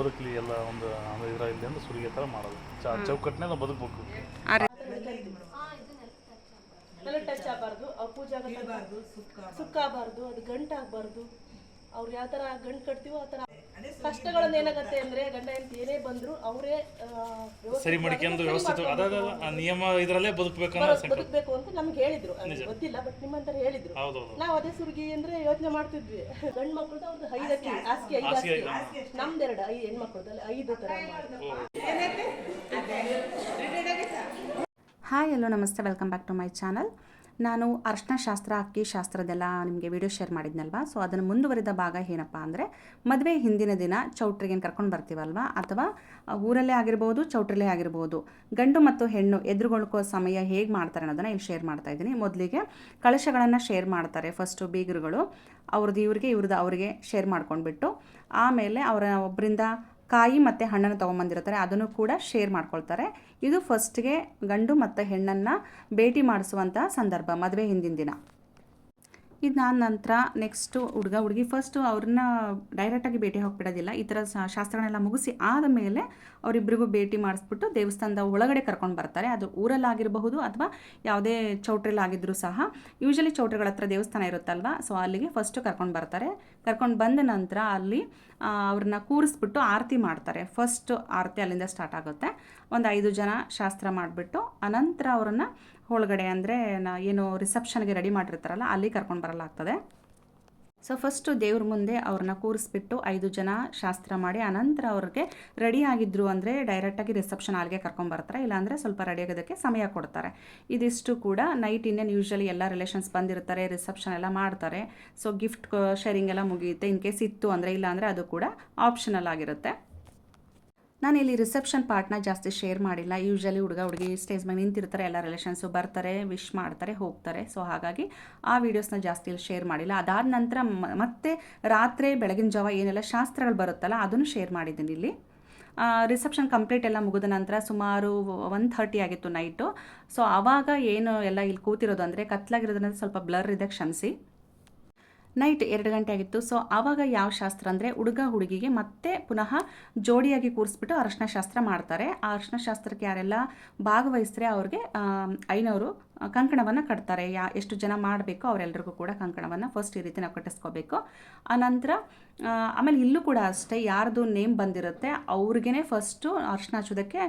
ಬದುಕಲಿ ಎಲ್ಲ ಒಂದು ಅಂದ್ರೆ ಇದರಲ್ಲಿ ಅಂದ್ರೆ ಸುರಿಗೆ ಥರ ಮಾಡೋದು. ಚ ನಾವು ಬದುಕಬೇಕು. ತಲೆ ಟಚ್ ಆಗಬಾರ್ದು. ಅವ್ರ ಪೂಜೆ ಆಗಬಾರ್ದು ಸುಕ್ಕಾಗಬಾರ್ದು. ಅದು ಗಂಟಾಗಬಾರ್ದು. ಅವ್ರು ಯಾವ ಥರ ಗಂಟು ಕಟ್ತೀವೋ ಆ ಥರ ಕಷ್ಟಗಳನ್ನ ಏನಾಗತ್ತೆ ಅಂದ್ರೆ ಗಂಡ ಹೆಂಡತಿ ಏನೇ ಬಂದ್ರು ಅವರೇ ಸರಿ ಮಾಡ್ಕೊಂಡು ವ್ಯವಸ್ಥಿತ ಅದಾದ ಆ ನಿಯಮ ಇದರಲ್ಲೇ ಬದುಕಬೇಕು ಬದುಕಬೇಕು ಅಂತ ನಮ್ಗೆ ಹೇಳಿದ್ರು. ಅದು ಗೊತ್ತಿಲ್ಲ ಬಟ್ ನಿಮ್ಮಂತರ ಹೇಳಿದ್ರು. ಹೌದು ನಾವು ಅದೇ ಸುರ್ಗಿ ಅಂದ್ರೆ ಯೋಚನೆ ಮಾಡ್ತಿದ್ವಿ. ಗಂಡ್ ಮಕ್ಕಳದ ಅವ್ರದ್ದು ಐದು ಅಕ್ಕಿ ಹಾಸಿಗೆ ಐದು ಹಾಸಿಗೆ ನಮ್ದೆರಡು ಐದು. ಹೆಣ್ಮಕ್ಳದ್ದು ಐದು ತರ ಹಾಯ್ ಎಲ್ಲೋ ನಮಸ್ತೆ welcome back to my channel ನಾನು ಅರ್ಶನ ಶಾಸ್ತ್ರ, ಅಕ್ಕಿ ಶಾಸ್ತ್ರದೆಲ್ಲ ನಿಮಗೆ ವಿಡಿಯೋ ಶೇರ್ ಮಾಡಿದ್ನಲ್ವಾ? ಸೊ ಅದನ್ನು ಮುಂದುವರಿದ ಭಾಗ ಏನಪ್ಪ ಅಂದರೆ, ಮದುವೆ ಹಿಂದಿನ ದಿನ ಚೌಟ್ರಿಗೆ ಕರ್ಕೊಂಡು ಬರ್ತೀವಲ್ವ? ಅಥವಾ ಊರಲ್ಲೇ ಆಗಿರ್ಬೋದು, ಚೌಟ್ರಲ್ಲೇ ಆಗಿರ್ಬೋದು, ಗಂಡು ಮತ್ತು ಹೆಣ್ಣು ಎದುರುಗೊಳ್ಕೋ ಸಮಯ ಹೇಗೆ ಮಾಡ್ತಾರೆ ಅನ್ನೋದನ್ನು ಇಲ್ಲಿ ಶೇರ್ ಮಾಡ್ತಾ ಇದ್ದೀನಿ. ಮೊದಲಿಗೆ ಕಳಶಗಳನ್ನು ಶೇರ್ ಮಾಡ್ತಾರೆ ಫಸ್ಟು ಬೀಗರುಗಳು. ಅವ್ರದ್ದು ಇವ್ರಿಗೆ, ಇವ್ರದ್ದು ಅವರಿಗೆ ಶೇರ್ ಮಾಡ್ಕೊಂಡ್ಬಿಟ್ಟು, ಆಮೇಲೆ ಅವರ ಒಬ್ಬರಿಂದ ಕಾಯಿ ಮತ್ತು ಹಣ್ಣನ್ನು ತೊಗೊಂಬಂದಿರ್ತಾರೆ, ಅದನ್ನು ಕೂಡ ಶೇರ್ ಮಾಡ್ಕೊಳ್ತಾರೆ. ಇದು ಫಸ್ಟ್ಗೆ ಗಂಡು ಮತ್ತು ಹೆಣ್ಣನ್ನು ಭೇಟಿ ಮಾಡಿಸುವಂಥ ಸಂದರ್ಭ, ಮದುವೆ ಹಿಂದಿನ ದಿನ. ಇದಾದ ನಂತರ ನೆಕ್ಸ್ಟು ಹುಡುಗ, ಹುಡುಗಿ ಫಸ್ಟು ಅವ್ರನ್ನ ಡೈರೆಕ್ಟಾಗಿ ಭೇಟಿ ಹೋಗಿಬಿಡೋದಿಲ್ಲ. ಈ ಥರ ಶಾಸ್ತ್ರನೆಲ್ಲ ಮುಗಿಸಿ ಆದಮೇಲೆ ಅವರಿಬ್ಬರಿಗೂ ಭೇಟಿ ಮಾಡಿಸ್ಬಿಟ್ಟು ದೇವಸ್ಥಾನದ ಒಳಗಡೆ ಕರ್ಕೊಂಡು ಬರ್ತಾರೆ. ಅದು ಊರಲ್ಲಾಗಿರಬಹುದು ಅಥವಾ ಯಾವುದೇ ಚೌಟ್ರಿಲಾಗಿದ್ದರೂ ಸಹ. ಯೂಶಲಿ ಚೌಟ್ರಿಗಳ ಹತ್ರ ದೇವಸ್ಥಾನ ಇರುತ್ತಲ್ವ? ಸೊ ಅಲ್ಲಿಗೆ ಫಸ್ಟು ಕರ್ಕೊಂಡು ಬರ್ತಾರೆ. ಕರ್ಕೊಂಡು ಬಂದ ನಂತರ ಅಲ್ಲಿ ಅವ್ರನ್ನ ಕೂರಿಸ್ಬಿಟ್ಟು ಆರತಿ ಮಾಡ್ತಾರೆ. ಫಸ್ಟ್ ಆರತಿ ಅಲ್ಲಿಂದ ಸ್ಟಾರ್ಟ್ ಆಗುತ್ತೆ. ಒಂದು ಐದು ಜನ ಶಾಸ್ತ್ರ ಮಾಡಿಬಿಟ್ಟು, ಅನಂತರ ಅವ್ರನ್ನ ಒಳಗಡೆ ಅಂದರೆ ಏನು ರಿಸೆಪ್ಷನ್ಗೆ ರೆಡಿ ಮಾಡಿರ್ತಾರಲ್ಲ, ಅಲ್ಲಿ ಕರ್ಕೊಂಡು ಬರಲಾಗ್ತದೆ. ಸೊ ಫಸ್ಟು ದೇವ್ರ ಮುಂದೆ ಅವ್ರನ್ನ ಕೂರಿಸ್ಬಿಟ್ಟು ಐದು ಜನ ಶಾಸ್ತ್ರ ಮಾಡಿ ಅನಂತರ ಅವ್ರಿಗೆ ರೆಡಿ ಆಗಿದ್ರು ಅಂದರೆ ಡೈರೆಕ್ಟಾಗಿ ರಿಸೆಪ್ಷನ್ ಹಾಲ್ಗೆ ಕರ್ಕೊಂಬರ್ತಾರೆ ಇಲ್ಲಾಂದರೆ ಸ್ವಲ್ಪ ರೆಡಿ ಆಗೋದಕ್ಕೆ ಸಮಯ ಕೊಡ್ತಾರೆ. ಇದಿಷ್ಟು ಕೂಡ ನೈಟ್ ಇನ್ನೇನು ಯೂಶ್ವಲಿ ಎಲ್ಲ ರಿಲೇಷನ್ಸ್ ಬಂದಿರ್ತಾರೆ ರಿಸೆಪ್ಷನ್ ಎಲ್ಲ ಮಾಡ್ತಾರೆ. ಸೊ ಗಿಫ್ಟ್ ಶೇರಿಂಗ್ ಎಲ್ಲ ಮುಗಿಯುತ್ತೆ. ಇನ್ ಕೇಸ್ ಇತ್ತು ಅಂದರೆ, ಇಲ್ಲಾಂದರೆ ಅದು ಕೂಡ ಆಪ್ಷನಲ್ ಆಗಿರುತ್ತೆ. ನಾನು ಇಲ್ಲಿ ರಿಸೆಪ್ಷನ್ ಪಾರ್ಟ್ನ ಜಾಸ್ತಿ ಶೇರ್ ಮಾಡಿಲ್ಲ. ಯೂಶ್ವಲಿ ಹುಡುಗ, ಹುಡುಗಿ ಸ್ಟೇಜ್ ಮೇಲೆ ನಿಂತಿರ್ತಾರೆ, ಎಲ್ಲ ರಿಲೇಷನ್ಸು ಬರ್ತಾರೆ ವಿಶ್ ಮಾಡ್ತಾರೆ, ಹೋಗ್ತಾರೆ. ಸೊ ಹಾಗಾಗಿ ಆ ವೀಡಿಯೋಸ್ನ ಜಾಸ್ತಿ ಇಲ್ಲಿ ಶೇರ್ ಮಾಡಿಲ್ಲ. ಅದಾದ ನಂತರ ಮತ್ತೆ ರಾತ್ರಿ ಬೆಳಗಿನ ಜಾವ ಏನೆಲ್ಲ ಶಾಸ್ತ್ರಗಳು ಬರುತ್ತಲ್ಲ, ಅದನ್ನು ಶೇರ್ ಮಾಡಿದ್ದೀನಿ ಇಲ್ಲಿ. ರಿಸೆಪ್ಷನ್ ಕಂಪ್ಲೀಟ್ ಎಲ್ಲ ಮುಗಿದ ನಂತರ ಸುಮಾರು ಒನ್ ಥರ್ಟಿ ಆಗಿತ್ತು ನೈಟು ಸೊ ಆವಾಗ ಏನು ಎಲ್ಲ ಇಲ್ಲಿ ಕೂತಿರೋದು ಅಂದರೆ, ಕತ್ಲಾಗಿರೋದ್ರಿಂದ ಸ್ವಲ್ಪ ಬ್ಲರ್ ಇದೆ, ಕ್ಷಮಿಸಿ. ನೈಟ್ ಎರಡು ಗಂಟೆ ಆಗಿತ್ತು. ಸೊ ಆವಾಗ ಯಾವ ಶಾಸ್ತ್ರ ಅಂದರೆ ಹುಡುಗ ಹುಡುಗಿಗೆ ಮತ್ತೆ ಪುನಃ ಜೋಡಿಯಾಗಿ ಕೂರಿಸ್ಬಿಟ್ಟು ಅರಶಿನ ಶಾಸ್ತ್ರ ಮಾಡ್ತಾರೆ. ಆ ಅರಶಿನ ಶಾಸ್ತ್ರಕ್ಕೆ ಯಾರೆಲ್ಲ ಭಾಗವಹಿಸ್ರೆ ಅವ್ರಿಗೆ ಐನವರು ಕಂಕಣವನ್ನು ಕಟ್ತಾರೆ. ಯಾ, ಎಷ್ಟು ಜನ ಮಾಡಬೇಕು ಅವರೆಲ್ಲರಿಗೂ ಕೂಡ ಕಂಕಣವನ್ನು ಫಸ್ಟ್ ಈ ರೀತಿ ನಾವು ಕಟ್ಟಿಸ್ಕೋಬೇಕು. ಆನಂತರ ಆಮೇಲೆ ಇಲ್ಲೂ ಕೂಡ ಅಷ್ಟೇ ಯಾರ್ದು ನೇಮ್ ಬಂದಿರುತ್ತೆ ಅವ್ರಿಗೇ ಫಸ್ಟು ಅರ್ಶನ ಹಚ್ಚೋದಕ್ಕೆ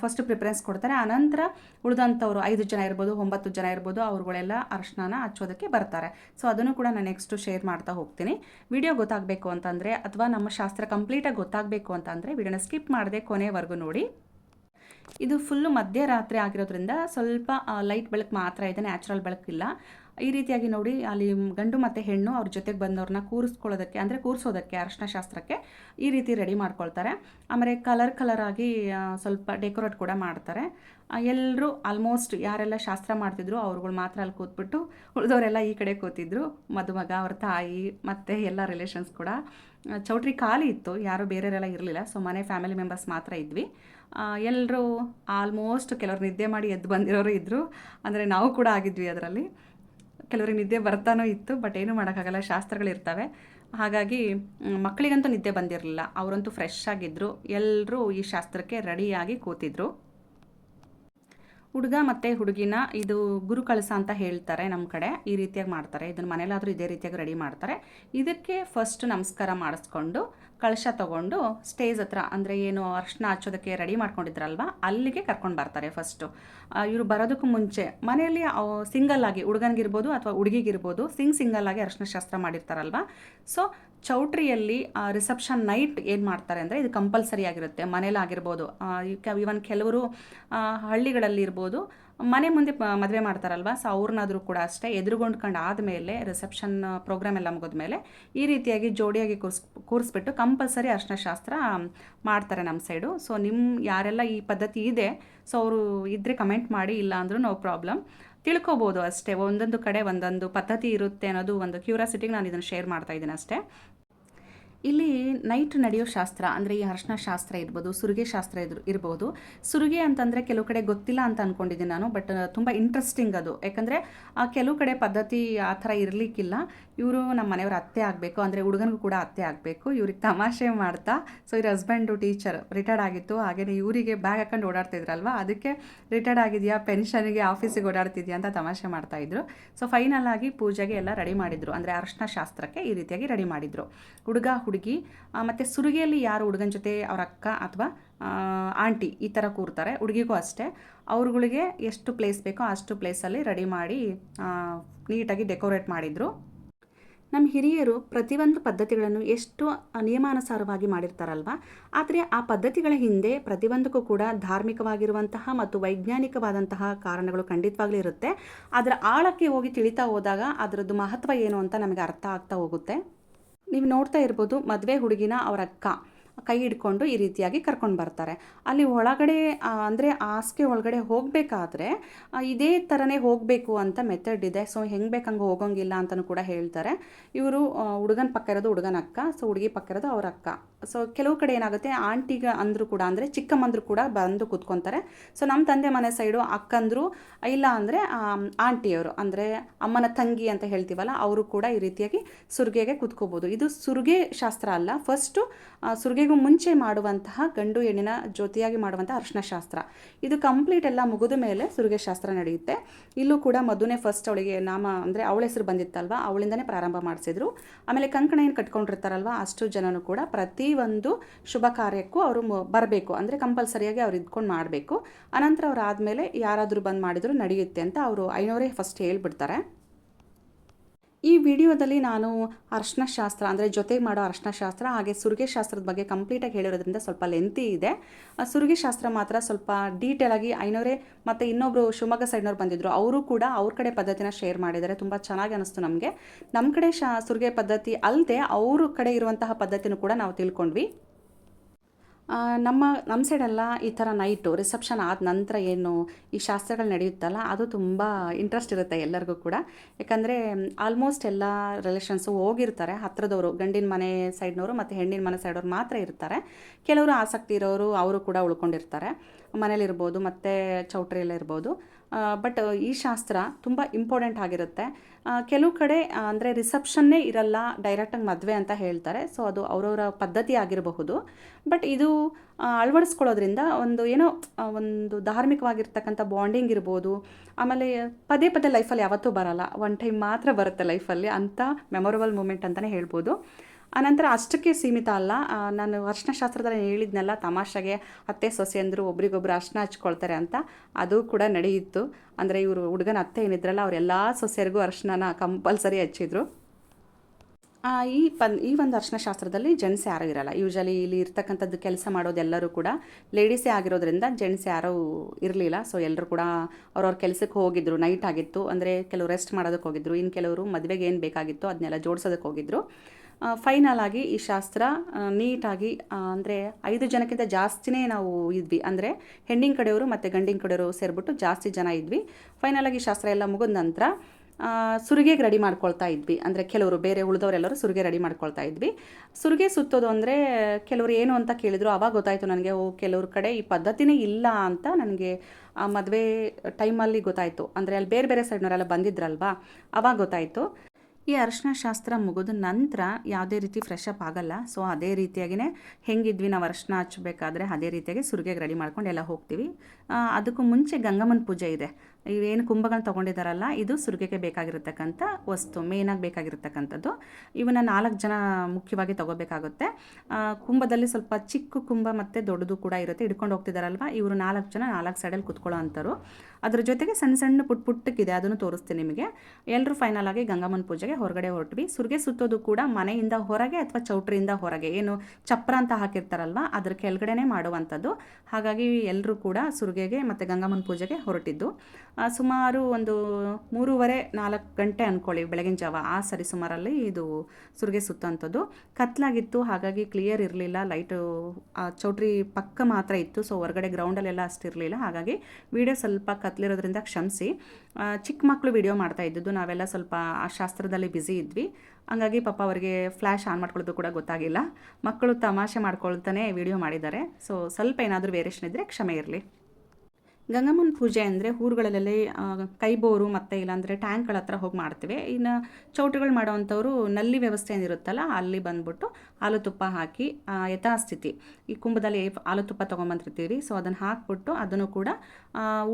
ಫಸ್ಟ್ ಪ್ರಿಫರೆನ್ಸ್ ಕೊಡ್ತಾರೆ. ಆನಂತರ ಉಳಿದಂಥವ್ರು ಐದು ಜನ ಇರ್ಬೋದು, ಒಂಬತ್ತು ಜನ ಇರ್ಬೋದು, ಅವ್ರುಗಳೆಲ್ಲ ಅರ್ಶಿನ ಹಚ್ಚೋದಕ್ಕೆ ಬರ್ತಾರೆ. ಸೊ ಅದನ್ನು ಕೂಡ ನಾನು ನೆಕ್ಸ್ಟು ಶೇರ್ ಮಾಡ್ತಾ ಹೋಗ್ತೀನಿ. ವಿಡಿಯೋ ಗೊತ್ತಾಗಬೇಕು ಅಂತಂದರೆ, ಅಥವಾ ನಮ್ಮ ಶಾಸ್ತ್ರ ಕಂಪ್ಲೀಟಾಗಿ ಗೊತ್ತಾಗಬೇಕು ಅಂತಂದರೆ ವಿಡಿಯೋನ ಸ್ಕಿಪ್ ಮಾಡದೆ ಕೊನೆವರೆಗೂ ನೋಡಿ. ಇದು ಫುಲ್ಲು ಮಧ್ಯರಾತ್ರಿ ಆಗಿರೋದ್ರಿಂದ ಸ್ವಲ್ಪ ಲೈಟ್ ಬೆಳಕು ಮಾತ್ರ ಇದೆ ನ್ಯಾಚುರಲ್ ಬೆಳಕಿಲ್ಲ. ಈ ರೀತಿಯಾಗಿ ನೋಡಿ, ಅಲ್ಲಿ ಗಂಡು ಮತ್ತು ಹೆಣ್ಣು ಅವ್ರ ಜೊತೆಗೆ ಬಂದವ್ರನ್ನ ಕೂರಿಸ್ಕೊಳ್ಳೋದಕ್ಕೆ, ಅಂದರೆ ಕೂರಿಸೋದಕ್ಕೆ ಅರಶಿನ ಶಾಸ್ತ್ರಕ್ಕೆ ಈ ರೀತಿ ರೆಡಿ ಮಾಡ್ಕೊಳ್ತಾರೆ. ಆಮೇಲೆ ಕಲರ್ ಕಲರ್ ಆಗಿ ಸ್ವಲ್ಪ ಡೆಕೋರೇಟ್ ಕೂಡ ಮಾಡ್ತಾರೆ. ಎಲ್ಲರೂ ಆಲ್ಮೋಸ್ಟ್ ಯಾರೆಲ್ಲ ಶಾಸ್ತ್ರ ಮಾಡ್ತಿದ್ರು, ಅವ್ರುಗಳು ಮಾತ್ರ ಅಲ್ಲಿ ಕೂತ್ಬಿಟ್ಟು ಉಳಿದವರೆಲ್ಲ ಈ ಕಡೆ ಕೂತಿದ್ರು. ಮದುಮಗ, ಅವ್ರ ತಾಯಿ ಮತ್ತು ಎಲ್ಲ ರಿಲೇಷನ್ಸ್ ಕೂಡ. ಚೌಟ್ರಿ ಖಾಲಿ ಇತ್ತು, ಯಾರೂ ಬೇರೆಯವರೆಲ್ಲ ಇರಲಿಲ್ಲ ಸೊ ಮನೆ ಫ್ಯಾಮಿಲಿ ಮೆಂಬರ್ಸ್ ಮಾತ್ರ ಇದ್ವಿ. ಎಲ್ಲರೂ ಆಲ್ಮೋಸ್ಟ್ ಕೆಲವರು ನಿದ್ದೆ ಮಾಡಿ ಎದ್ದು ಬಂದಿರೋರು ಇದ್ದರು ಅಂದರೆ ನಾವು ಕೂಡ ಆಗಿದ್ವಿ ಅದರಲ್ಲಿ. ಕೆಲವರಿಗೆ ನಿದ್ದೆ ಬರ್ತಾನೂ ಇತ್ತು ಬಟ್ ಏನೂ ಮಾಡೋಕ್ಕಾಗಲ್ಲ ಶಾಸ್ತ್ರಗಳಿರ್ತವೆ ಹಾಗಾಗಿ ಮಕ್ಕಳಿಗಂತೂ ನಿದ್ದೆ ಬಂದಿರಲಿಲ್ಲ. ಅವರಂತೂ ಫ್ರೆಶ್ ಆಗಿದ್ದರು ಎಲ್ಲರೂ ಈ ಶಾಸ್ತ್ರಕ್ಕೆ ರೆಡಿಯಾಗಿ ಕೂತಿದ್ರು. ಹುಡುಗ ಮತ್ತು ಹುಡುಗಿನ ಇದು ಗುರು ಕಳಸ ಅಂತ ಹೇಳ್ತಾರೆ ನಮ್ಮ ಕಡೆ. ಈ ರೀತಿಯಾಗಿ ಮಾಡ್ತಾರೆ. ಇದನ್ನು ಮನೇಲಾದರೂ ಇದೇ ರೀತಿಯಾಗಿ ರೆಡಿ ಮಾಡ್ತಾರೆ. ಇದಕ್ಕೆ ಫಸ್ಟ್ ನಮಸ್ಕಾರ ಮಾಡಿಸ್ಕೊಂಡು ಕಳಶ ತಗೊಂಡು ಸ್ಟೇಜ್ ಹತ್ರ, ಅಂದರೆ ಏನು ಅರ್ಶನ ಹಚ್ಚೋದಕ್ಕೆ ರೆಡಿ ಮಾಡ್ಕೊಂಡಿದ್ರಲ್ವ, ಅಲ್ಲಿಗೆ ಕರ್ಕೊಂಡು ಬರ್ತಾರೆ ಫಸ್ಟು ಇವರು ಬರೋದಕ್ಕೂ ಮುಂಚೆ, ಮನೆಯಲ್ಲಿ ಸಿಂಗಲ್ ಆಗಿ ಹುಡುಗನಿಗಿರ್ಬೋದು ಅಥವಾ ಹುಡುಗಿಗಿರ್ಬೋದು ಸಿಂಗ್ ಸಿಂಗಲ್ ಆಗಿ ಅರ್ಶನ ಶಾಸ್ತ್ರ ಮಾಡಿರ್ತಾರಲ್ವ? ಸೊ ಚೌಟ್ರಿಯಲ್ಲಿ ರಿಸೆಪ್ಷನ್ ನೈಟ್ ಏನು ಮಾಡ್ತಾರೆ ಅಂದರೆ ಇದು ಕಂಪಲ್ಸರಿ ಆಗಿರುತ್ತೆ. ಮನೇಲಾಗಿರ್ಬೋದು ಈವನ್ ಕೆಲವರು ಹಳ್ಳಿಗಳಲ್ಲಿ ಇರ್ಬೋದು ಮನೆ ಮುಂದೆ ಮದುವೆ ಮಾಡ್ತಾರಲ್ವ? ಸೊ ಅವ್ರನ್ನಾದರೂ ಕೂಡ ಅಷ್ಟೇ ಎದುರುಗೊಂಡ್ಕೊಂಡು ಆದಮೇಲೆ ರಿಸೆಪ್ಷನ್ ಪ್ರೋಗ್ರಾಮ್ ಎಲ್ಲ ಮುಗಿದ್ಮೇಲೆ ಈ ರೀತಿಯಾಗಿ ಜೋಡಿಯಾಗಿ ಕೂರ್ಸ್, ಕೂರಿಸ್ಬಿಟ್ಟು ಕಂಪಲ್ಸರಿ ಅರ್ಶನ ಶಾಸ್ತ್ರ ಮಾಡ್ತಾರೆ ನಮ್ಮ ಸೈಡು ಸೊ ನಿಮ್ಮ ಯಾರೆಲ್ಲ ಈ ಪದ್ಧತಿ ಇದೆ ಸೊ ಅವರು ಇದ್ದರೆ ಕಮೆಂಟ್ ಮಾಡಿ, ಇಲ್ಲ ಅಂದರೂ ನೋ ಪ್ರಾಬ್ಲಮ್ ತಿಳ್ಕೊಬೋದು ಅಷ್ಟೇ. ಒಂದೊಂದು ಕಡೆ ಒಂದೊಂದು ಪದ್ಧತಿ ಇರುತ್ತೆ ಅನ್ನೋದು ಒಂದು ಕ್ಯೂರಿಯಾಸಿಟಿಗೆ ನಾನು ಇದನ್ನು ಶೇರ್ ಮಾಡ್ತಾ ಇದ್ದೀನಿ ಅಷ್ಟೇ. ಇಲ್ಲಿ ನೈಟ್ ನಡೆಯೋ ಶಾಸ್ತ್ರ, ಅಂದರೆ ಈ ಅರ್ಶನ ಶಾಸ್ತ್ರ ಇರ್ಬೋದು, ಸುರಿಗೆ ಶಾಸ್ತ್ರ ಇದ್ರು ಇರ್ಬೋದು. ಸುರಿಗೆ ಅಂತಂದರೆ ಕೆಲವು ಕಡೆ ಗೊತ್ತಿಲ್ಲ ಅಂತ ಅಂದ್ಕೊಂಡಿದ್ದೀನಿ ನಾನು ಬಟ್ ತುಂಬ ಇಂಟ್ರೆಸ್ಟಿಂಗ್ ಅದು. ಯಾಕಂದರೆ ಕೆಲವು ಕಡೆ ಪದ್ಧತಿ ಆ ಥರ ಇರಲಿಕ್ಕಿಲ್ಲ. ಇವರು ನಮ್ಮ ಮನೆಯವ್ರ ಅತ್ತೆ ಆಗಬೇಕು, ಅಂದರೆ ಹುಡುಗನಿಗೂ ಕೂಡ ಅತ್ತೆ ಆಗಬೇಕು. ಇವ್ರಿಗೆ ತಮಾಷೆ ಮಾಡ್ತಾ ಸೊ ಇವ್ರ ಹಸ್ಬೆಂಡು ಟೀಚರ್ ರಿಟೈರ್ಡ್ ಆಗಿತ್ತು. ಹಾಗೆಯೇ ಇವರಿಗೆ ಬ್ಯಾಗ್ ಹಾಕೊಂಡು ಓಡಾಡ್ತಿದ್ರಲ್ವ ಅದಕ್ಕೆ ರಿಟೈರ್ಡ್ ಆಗಿದೆಯಾ ಪೆನ್ಷನ್ಗೆ ಆಫೀಸಿಗೆ ಓಡಾಡ್ತಿದ್ಯಾ ಅಂತ ತಮಾಷೆ ಮಾಡ್ತಾಯಿದ್ರು ಸೊ ಫೈನಲ್ ಆಗಿ ಪೂಜೆಗೆ ಎಲ್ಲ ರೆಡಿ ಮಾಡಿದರು. ಅಂದರೆ ಅರ್ಶನ ಶಾಸ್ತ್ರಕ್ಕೆ ಈ ರೀತಿಯಾಗಿ ರೆಡಿ ಮಾಡಿದರು. ಹುಡುಗ ಹುಡುಗಿ ಮತ್ತು ಸುರುಗಿಯಲ್ಲಿ ಯಾರು ಹುಡುಗನ ಜೊತೆ ಅವ್ರ ಅಕ್ಕ ಅಥವಾ ಆಂಟಿ ಈ ಥರ ಕೂರ್ತಾರೆ, ಹುಡುಗಿಗೂ ಅಷ್ಟೇ. ಅವ್ರುಗಳಿಗೆ ಎಷ್ಟು ಪ್ಲೇಸ್ ಬೇಕೋ ಅಷ್ಟು ಪ್ಲೇಸಲ್ಲಿ ರೆಡಿ ಮಾಡಿ ನೀಟಾಗಿ ಡೆಕೋರೇಟ್ ಮಾಡಿದರು. ನಮ್ಮ ಹಿರಿಯರು ಪ್ರತಿಯೊಂದು ಪದ್ಧತಿಗಳನ್ನು ಎಷ್ಟು ನಿಯಮಾನುಸಾರವಾಗಿ ಮಾಡಿರ್ತಾರಲ್ವ? ಆದರೆ ಆ ಪದ್ಧತಿಗಳ ಹಿಂದೆ ಪ್ರತಿಯೊಂದಕ್ಕೂ ಕೂಡ ಧಾರ್ಮಿಕವಾಗಿರುವಂತಹ ಮತ್ತು ವೈಜ್ಞಾನಿಕವಾದಂತಹ ಕಾರಣಗಳು ಖಂಡಿತವಾಗ್ಲೂ ಇರುತ್ತೆ. ಅದರ ಆಳಕ್ಕೆ ಹೋಗಿ ತಿಳಿತಾ ಹೋದಾಗ ಅದರದ್ದು ಮಹತ್ವ ಏನು ಅಂತ ನಮಗೆ ಅರ್ಥ ಆಗ್ತಾ ಹೋಗುತ್ತೆ. ನೀವು ನೋಡ್ತಾ ಇರ್ಬೋದು ಮದುವೆ ಹುಡುಗಿನ ಅವರ ಅಕ್ಕ. ಕೈ ಹಿಡ್ಕೊಂಡು ಈ ರೀತಿಯಾಗಿ ಕರ್ಕೊಂಡು ಬರ್ತಾರೆ. ಅಲ್ಲಿ ಒಳಗಡೆ ಅಂದರೆ ಹಾಸಿಗೆ ಒಳಗಡೆ ಹೋಗಬೇಕಾದ್ರೆ ಇದೇ ಥರನೇ ಹೋಗಬೇಕು ಅಂತ ಮೆಥಡ್ ಇದೆ. ಸೊ ಹೆಂಗೆ ಬೇಕಂಗೆ ಹಂಗೆ ಹೋಗೋಂಗಿಲ್ಲ ಅಂತಲೂ ಕೂಡ ಹೇಳ್ತಾರೆ. ಇವರು ಹುಡುಗನ ಪಕ್ಕ ಇರೋದು ಹುಡುಗನ ಅಕ್ಕ ಸೊ ಹುಡುಗಿ ಪಕ್ಕ ಇರೋದು ಅವ್ರ ಅಕ್ಕ. ಸೊ ಕೆಲವು ಕಡೆ ಏನಾಗುತ್ತೆ, ಆಂಟಿಗ ಅಂದರೂ ಕೂಡ, ಅಂದರೆ ಚಿಕ್ಕಮ್ಮಂದ್ರು ಕೂಡ ಬಂದು ಕೂತ್ಕೊತಾರೆ. ಸೊ ನಮ್ಮ ತಂದೆ ಮನೆ ಸೈಡು ಅಕ್ಕಂದರು, ಇಲ್ಲ ಅಂದರೆ ಆಂಟಿಯವರು, ಅಂದರೆ ಅಮ್ಮನ ತಂಗಿ ಅಂತ ಹೇಳ್ತೀವಲ್ಲ, ಅವರು ಕೂಡ ಈ ರೀತಿಯಾಗಿ ಸುರ್ಗೆಗೆ ಕೂತ್ಕೋಬೋದು. ಇದು ಸುರ್ಗೆ ಶಾಸ್ತ್ರ ಅಲ್ಲ. ಫಸ್ಟು ಸುರ್ಗೆಗೂ ಮುಂಚೆ ಮಾಡುವಂತಹ ಗಂಡು ಹೆಣ್ಣಿನ ಜೊತೆಯಾಗಿ ಮಾಡುವಂಥ ಅರ್ಶನ ಶಾಸ್ತ್ರ ಇದು ಕಂಪ್ಲೀಟ್ ಎಲ್ಲ ಮುಗಿದ ಮೇಲೆ ಸುರುಗೆ ಶಾಸ್ತ್ರ ನಡೆಯುತ್ತೆ. ಇಲ್ಲೂ ಕೂಡ ಮದುವೆ ಫಸ್ಟ್ ಅವಳಿಗೆ ನಾಮ ಅಂದರೆ ಅವಳ ಹೆಸರು ಬಂದಿತ್ತಲ್ವ? ಅವಳಿಂದನೇ ಪ್ರಾರಂಭ ಮಾಡಿಸಿದ್ರು. ಆಮೇಲೆ ಕಂಕಣ ಏನು ಕಟ್ಕೊಂಡಿರ್ತಾರಲ್ವ? ಅಷ್ಟು ಜನನು ಕೂಡ ಪ್ರತಿಯೊಂದು ಶುಭ ಕಾರ್ಯಕ್ಕೂ ಅವರು ಬರಬೇಕು. ಅಂದರೆ ಕಂಪಲ್ಸರಿಯಾಗಿ ಅವ್ರು ಇದ್ಕೊಂಡು ಮಾಡಬೇಕು. ಅನಂತರ ಅವ್ರು ಆದಮೇಲೆ ಯಾರಾದರೂ ಬಂದು ಮಾಡಿದ್ರು ನಡೆಯುತ್ತೆ ಅಂತ ಅವರು ಐನೋರೇ ಫಸ್ಟ್ ಹೇಳ್ಬಿಡ್ತಾರೆ. ಈ ವಿಡಿಯೋದಲ್ಲಿ ನಾನು ಅರ್ಶಿನ ಶಾಸ್ತ್ರ, ಅಂದರೆ ಜೊತೆಗೆ ಮಾಡೋ ಅರ್ಶನ ಶಾಸ್ತ್ರ, ಹಾಗೆ ಸುರಿಗೆ ಶಾಸ್ತ್ರದ ಬಗ್ಗೆ ಕಂಪ್ಲೀಟಾಗಿ ಹೇಳಿರೋದ್ರಿಂದ ಸ್ವಲ್ಪ ಲೆಂತಿ ಇದೆ. ಸುರುಗೆ ಶಾಸ್ತ್ರ ಮಾತ್ರ ಸ್ವಲ್ಪ ಡೀಟೇಲಾಗಿ ಐನೋರೇ ಮತ್ತು ಇನ್ನೊಬ್ಬರು ಶಿವಮೊಗ್ಗ ಸೈಡ್ನವ್ರು ಬಂದಿದ್ದರು ಅವರು ಕೂಡ ಅವ್ರ ಕಡೆ ಪದ್ಧತಿನ ಶೇರ್ ಮಾಡಿದ್ದಾರೆ. ತುಂಬ ಚೆನ್ನಾಗಿ ಅನಿಸ್ತು ನಮಗೆ. ನಮ್ಮ ಕಡೆ ಶಾ, ಸುರಿಗೆ ಪದ್ಧತಿ ಅಲ್ಲದೆ ಅವ್ರ ಕಡೆ ಇರುವಂತಹ ಪದ್ಧತಿನೂ ಕೂಡ ನಾವು ತಿಳ್ಕೊಂಡ್ವಿ. ನಮ್ಮ ನಮ್ಮ ಸೈಡೆಲ್ಲ ಈ ಥರ ನೈಟು ರಿಸೆಪ್ಷನ್ ಆದ ನಂತರ ಏನು ಈ ಶಾಸ್ತ್ರಗಳು ನಡೆಯುತ್ತಲ್ಲ, ಅದು ತುಂಬ ಇಂಟ್ರೆಸ್ಟ್ ಇರುತ್ತೆ ಎಲ್ಲರಿಗೂ ಕೂಡ. ಯಾಕಂದರೆ ಆಲ್ಮೋಸ್ಟ್ ಎಲ್ಲ ರಿಲೇಷನ್ಸು ಹೋಗಿರ್ತಾರೆ. ಹತ್ತಿರದವರು ಗಂಡಿನ ಮನೆ ಸೈಡ್ನವರು ಮತ್ತು ಹೆಣ್ಣಿನ ಮನೆ ಸೈಡವ್ರು ಮಾತ್ರ ಇರ್ತಾರೆ. ಕೆಲವರು ಆಸಕ್ತಿ ಇರೋರು, ಅವರು ಕೂಡ ಉಳ್ಕೊಂಡಿರ್ತಾರೆ. ಮನೇಲಿರ್ಬೋದು, ಮತ್ತು ಚೌಟ್ರಿಯಲ್ಲೇ ಇರ್ಬೋದು. ಬಟ್ ಈ ಶಾಸ್ತ್ರ ತುಂಬ ಇಂಪಾರ್ಟೆಂಟ್ ಆಗಿರುತ್ತೆ. ಕೆಲವು ಕಡೆ ಅಂದರೆ ರಿಸೆಪ್ಷನ್ನೇ ಇರಲ್ಲ ಡೈರೆಕ್ಟಾಗಿ ಮದುವೆ ಅಂತ ಹೇಳ್ತಾರೆ. ಸೊ ಅದು ಅವರವರ ಪದ್ಧತಿ ಆಗಿರಬಹುದು. ಬಟ್ ಇದು ಅಳವಡಿಸ್ಕೊಳ್ಳೋದ್ರಿಂದ ಒಂದು ಏನೋ ಒಂದು ಧಾರ್ಮಿಕವಾಗಿರ್ತಕ್ಕಂಥ ಬಾಂಡಿಂಗ್ ಇರ್ಬೋದು. ಆಮೇಲೆ ಪದೇ ಪದೇ ಲೈಫಲ್ಲಿ ಯಾವತ್ತೂ ಬರಲ್ಲ. ಒನ್ ಟೈಮ್ ಮಾತ್ರ ಬರುತ್ತೆ ಲೈಫಲ್ಲಿ ಅಂಥ ಮೆಮೊರಬಲ್ ಮೂಮೆಂಟ್ ಅಂತಲೇ ಹೇಳ್ಬೋದು. ಆನಂತರ ಅಷ್ಟಕ್ಕೆ ಸೀಮಿತ ಅಲ್ಲ. ನಾನು ಅರ್ಶಿನ ಶಾಸ್ತ್ರದಲ್ಲಿ ಹೇಳಿದ್ನಲ್ಲ, ತಮಾಷೆಗೆ ಅತ್ತೆ ಸೊಸೆಯಂದರು ಒಬ್ರಿಗೊಬ್ರು ಅರ್ಶನ ಹಚ್ಕೊಳ್ತಾರೆ ಅಂತ. ಅದು ಕೂಡ ನಡೆಯಿತು ಅಂದರೆ ಇವರು ಹುಡುಗನ ಅತ್ತೆ ಏನಿದ್ರಲ್ಲ, ಅವರೆಲ್ಲ ಸೊಸೆಯರಿಗೂ ಅರ್ಶನನ ಕಂಪಲ್ಸರಿ ಹಚ್ಚಿದ್ರು. ಈ ಪನ್, ಈ ಒಂದು ಅರ್ಶಿನ ಶಾಸ್ತ್ರದಲ್ಲಿ ಜೆಂಟ್ಸ್ ಯಾರೂ ಇರಲ್ಲ. ಯೂಶಲಿ ಇಲ್ಲಿ ಇರ್ತಕ್ಕಂಥದ್ದು ಕೆಲಸ ಮಾಡೋದೆಲ್ಲರೂ ಕೂಡ ಲೇಡೀಸೇ ಆಗಿರೋದ್ರಿಂದ ಜೆಂಟ್ಸ್ ಯಾರೂ ಇರಲಿಲ್ಲ. ಸೊ ಎಲ್ಲರೂ ಕೂಡ ಅವ್ರವ್ರ ಕೆಲಸಕ್ಕೆ ಹೋಗಿದ್ರು. ನೈಟ್ ಆಗಿತ್ತು. ಅಂದರೆ ಕೆಲವು ರೆಸ್ಟ್ ಮಾಡೋದಕ್ಕೆ ಹೋಗಿದ್ರು. ಇನ್ನು ಕೆಲವರು ಮದುವೆಗೆ ಏನು ಬೇಕಾಗಿತ್ತು ಅದನ್ನೆಲ್ಲ ಜೋಡಿಸೋದಕ್ಕೆ ಹೋಗಿದ್ರು. ಫೈನಲ್ ಆಗಿ ಈ ಶಾಸ್ತ್ರ ನೀಟಾಗಿ ಅಂದರೆ ಐದು ಜನಕ್ಕಿಂತ ಜಾಸ್ತಿನೇ ನಾವು ಇದ್ವಿ. ಅಂದರೆ ಹೆಣ್ಣಿನ ಕಡೆಯವರು ಮತ್ತು ಗಂಡಿನ ಕಡೆಯವರು ಸೇರಿಬಿಟ್ಟು ಜಾಸ್ತಿ ಜನ ಇದ್ವಿ. ಫೈನಲ್ ಆಗಿ ಶಾಸ್ತ್ರ ಎಲ್ಲ ಮುಗಿದ ನಂತರ ಸುರಿಗೆ ರೆಡಿ ಮಾಡ್ಕೊಳ್ತಾ ಇದ್ವಿ. ಅಂದರೆ ಕೆಲವರು ಬೇರೆ ಉಳಿದವರೆಲ್ಲರೂ ಸುರಿಗೆ ರೆಡಿ ಮಾಡ್ಕೊಳ್ತಾ ಇದ್ವಿ. ಸುರಿಗೆ ಸುತ್ತೋದು ಅಂದರೆ ಕೆಲವರು ಏನು ಅಂತ ಕೇಳಿದ್ರು, ಅವಾಗ ಗೊತ್ತಾಯಿತು ನನಗೆ, ಓ, ಕೆಲವ್ರ ಕಡೆ ಈ ಪದ್ಧತಿನೇ ಇಲ್ಲ ಅಂತ ನನಗೆ ಆ ಮದುವೆ ಟೈಮಲ್ಲಿ ಗೊತ್ತಾಯಿತು. ಅಂದರೆ ಅಲ್ಲಿ ಬೇರೆ ಬೇರೆ ಸೈಡ್ನವರೆಲ್ಲ ಬಂದಿದ್ರಲ್ವಾ, ಅವಾಗ ಗೊತ್ತಾಯಿತು. ಈ ಅರಶಿನ ಶಾಸ್ತ್ರ ಮುಗಿದ ನಂತರ ಯಾವುದೇ ರೀತಿ ಫ್ರೆಶ್ ಅಪ್ ಆಗಲ್ಲ. ಸೊ ಅದೇ ರೀತಿಯಾಗಿಯೇ ಹೆಂಗಿದ್ವಿ ನಾವು ಅರಶಿನ ಹಚ್ಚಬೇಕಾದ್ರೆ ಅದೇ ರೀತಿಯಾಗಿ ಸುರಿಗೆಗೆ ರೆಡಿ ಮಾಡ್ಕೊಂಡು ಎಲ್ಲ ಹೋಗ್ತೀವಿ. ಅದಕ್ಕೂ ಮುಂಚೆ ಗಂಗಮ್ಮನ ಪೂಜೆ ಇದೆ. ಇವೇನು ಕುಂಭಗಳನ್ನ ತೊಗೊಂಡಿದ್ದಾರಲ್ಲ ಇದು ಸುರಿಗೆಗೆ ಬೇಕಾಗಿರತಕ್ಕಂಥ ವಸ್ತು ಮೇನಾಗಿ ಬೇಕಾಗಿರ್ತಕ್ಕಂಥದ್ದು. ಇವನ್ನ ನಾಲ್ಕು ಜನ ಮುಖ್ಯವಾಗಿ ತಗೋಬೇಕಾಗುತ್ತೆ. ಕುಂಭದಲ್ಲಿ ಸ್ವಲ್ಪ ಚಿಕ್ಕ ಕುಂಭ ಮತ್ತು ದೊಡ್ಡದು ಕೂಡ ಇರುತ್ತೆ. ಹಿಡ್ಕೊಂಡು ಹೋಗ್ತಿದ್ದಾರಲ್ವ ಇವರು ನಾಲ್ಕು ಜನ ನಾಲ್ಕು ಸೈಡಲ್ಲಿ ಕುತ್ಕೊಳ್ಳೋ ಅಂಥವ್ರು. ಅದ್ರ ಜೊತೆಗೆ ಸಣ್ಣ ಸಣ್ಣ ಪುಟ್ ಪುಟ್ಟಕ್ಕಿದೆ, ಅದನ್ನು ತೋರಿಸ್ತೀನಿ ನಿಮಗೆ. ಎಲ್ಲರೂ ಫೈನಲ್ ಆಗಿ ಗಂಗಮ್ಮನ ಪೂಜೆಗೆ ಹೊರಗಡೆ ಹೊರಟ್ವಿ. ಸುರುಗೆ ಸುತ್ತೋದು ಕೂಡ ಮನೆಯಿಂದ ಹೊರಗೆ ಅಥವಾ ಚೌಟ್ರಿಯಿಂದ ಹೊರಗೆ. ಏನು ಚಪ್ರ ಅಂತ ಹಾಕಿರ್ತಾರಲ್ವ? ಅದ್ರ ಕೆಳಗಡೆನೇ ಮಾಡುವಂಥದ್ದು. ಹಾಗಾಗಿ ಎಲ್ಲರೂ ಕೂಡ ಸುರುಗೆಗೆ ಮತ್ತು ಗಂಗಮ್ಮನ ಪೂಜೆಗೆ ಹೊರಟಿದ್ದು. ಸುಮಾರು ಒಂದು ಮೂರುವರೆ ನಾಲ್ಕು ಗಂಟೆ ಅಂದ್ಕೊಳ್ಳಿ ಬೆಳಗಿನ ಜಾವ. ಆ ಸರಿ ಸುಮಾರಲ್ಲಿ ಇದು ಸುರಿಗೆ ಸುತ್ತಂಥದ್ದು. ಕತ್ಲಾಗಿತ್ತು, ಹಾಗಾಗಿ ಕ್ಲಿಯರ್ ಇರಲಿಲ್ಲ. ಲೈಟು ಚೌಟ್ರಿ ಪಕ್ಕ ಮಾತ್ರ ಇತ್ತು. ಸೊ ಹೊರಗಡೆ ಗ್ರೌಂಡಲ್ಲೆಲ್ಲ ಅಷ್ಟಿರಲಿಲ್ಲ ಹಾಗಾಗಿ ವಿಡಿಯೋ ಸ್ವಲ್ಪ ಕತ್ಲಿರೋದ್ರಿಂದ ಕ್ಷಮಿಸಿ. ಚಿಕ್ಕ ಮಕ್ಕಳು ವಿಡಿಯೋ ಮಾಡ್ತಾ ಇದ್ದದ್ದು. ನಾವೆಲ್ಲ ಸ್ವಲ್ಪ, ಆ, ಶಾಸ್ತ್ರದಲ್ಲಿ ಬ್ಯುಸಿ ಇದ್ವಿ. ಹಂಗಾಗಿ ಪಾಪ ಅವರಿಗೆ ಫ್ಲ್ಯಾಶ್ ಆನ್ ಮಾಡ್ಕೊಳ್ಳೋದು ಕೂಡ ಗೊತ್ತಾಗಿಲ್ಲ. ಮಕ್ಕಳು ತಮಾಷೆ ಮಾಡ್ಕೊಳ್ತಾನೆ ವಿಡಿಯೋ ಮಾಡಿದ್ದಾರೆ. ಸೊ ಸ್ವಲ್ಪ ಏನಾದರೂ ವೇರಿಯೇಷನ್ ಇದ್ದರೆ ಕ್ಷಮೆ ಇರಲಿ. ಗಂಗಮ್ಮನ ಪೂಜೆ ಅಂದರೆ ಊರುಗಳಲ್ಲಿ ಕೈಬೋರು ಮತ್ತು ಇಲ್ಲಾಂದರೆ ಟ್ಯಾಂಕ್ಗಳ ಹತ್ರ ಹೋಗಿ ಮಾಡ್ತೀವಿ. ಇನ್ನು ಚೌಟ್ರಿಗಳು ಮಾಡೋವಂಥವ್ರು ನಲ್ಲಿ ವ್ಯವಸ್ಥೆ ಏನಿರುತ್ತಲ್ಲ ಅಲ್ಲಿ ಬಂದ್ಬಿಟ್ಟು ಹಾಲು ತುಪ್ಪ ಹಾಕಿ ಯಥಾಸ್ಥಿತಿ. ಈ ಕುಂಭದಲ್ಲಿ ಹಾಲು ತುಪ್ಪ ತೊಗೊಂಬಂದಿರ್ತೀವಿ. ಸೊ ಅದನ್ನು ಹಾಕ್ಬಿಟ್ಟು ಅದನ್ನು ಕೂಡ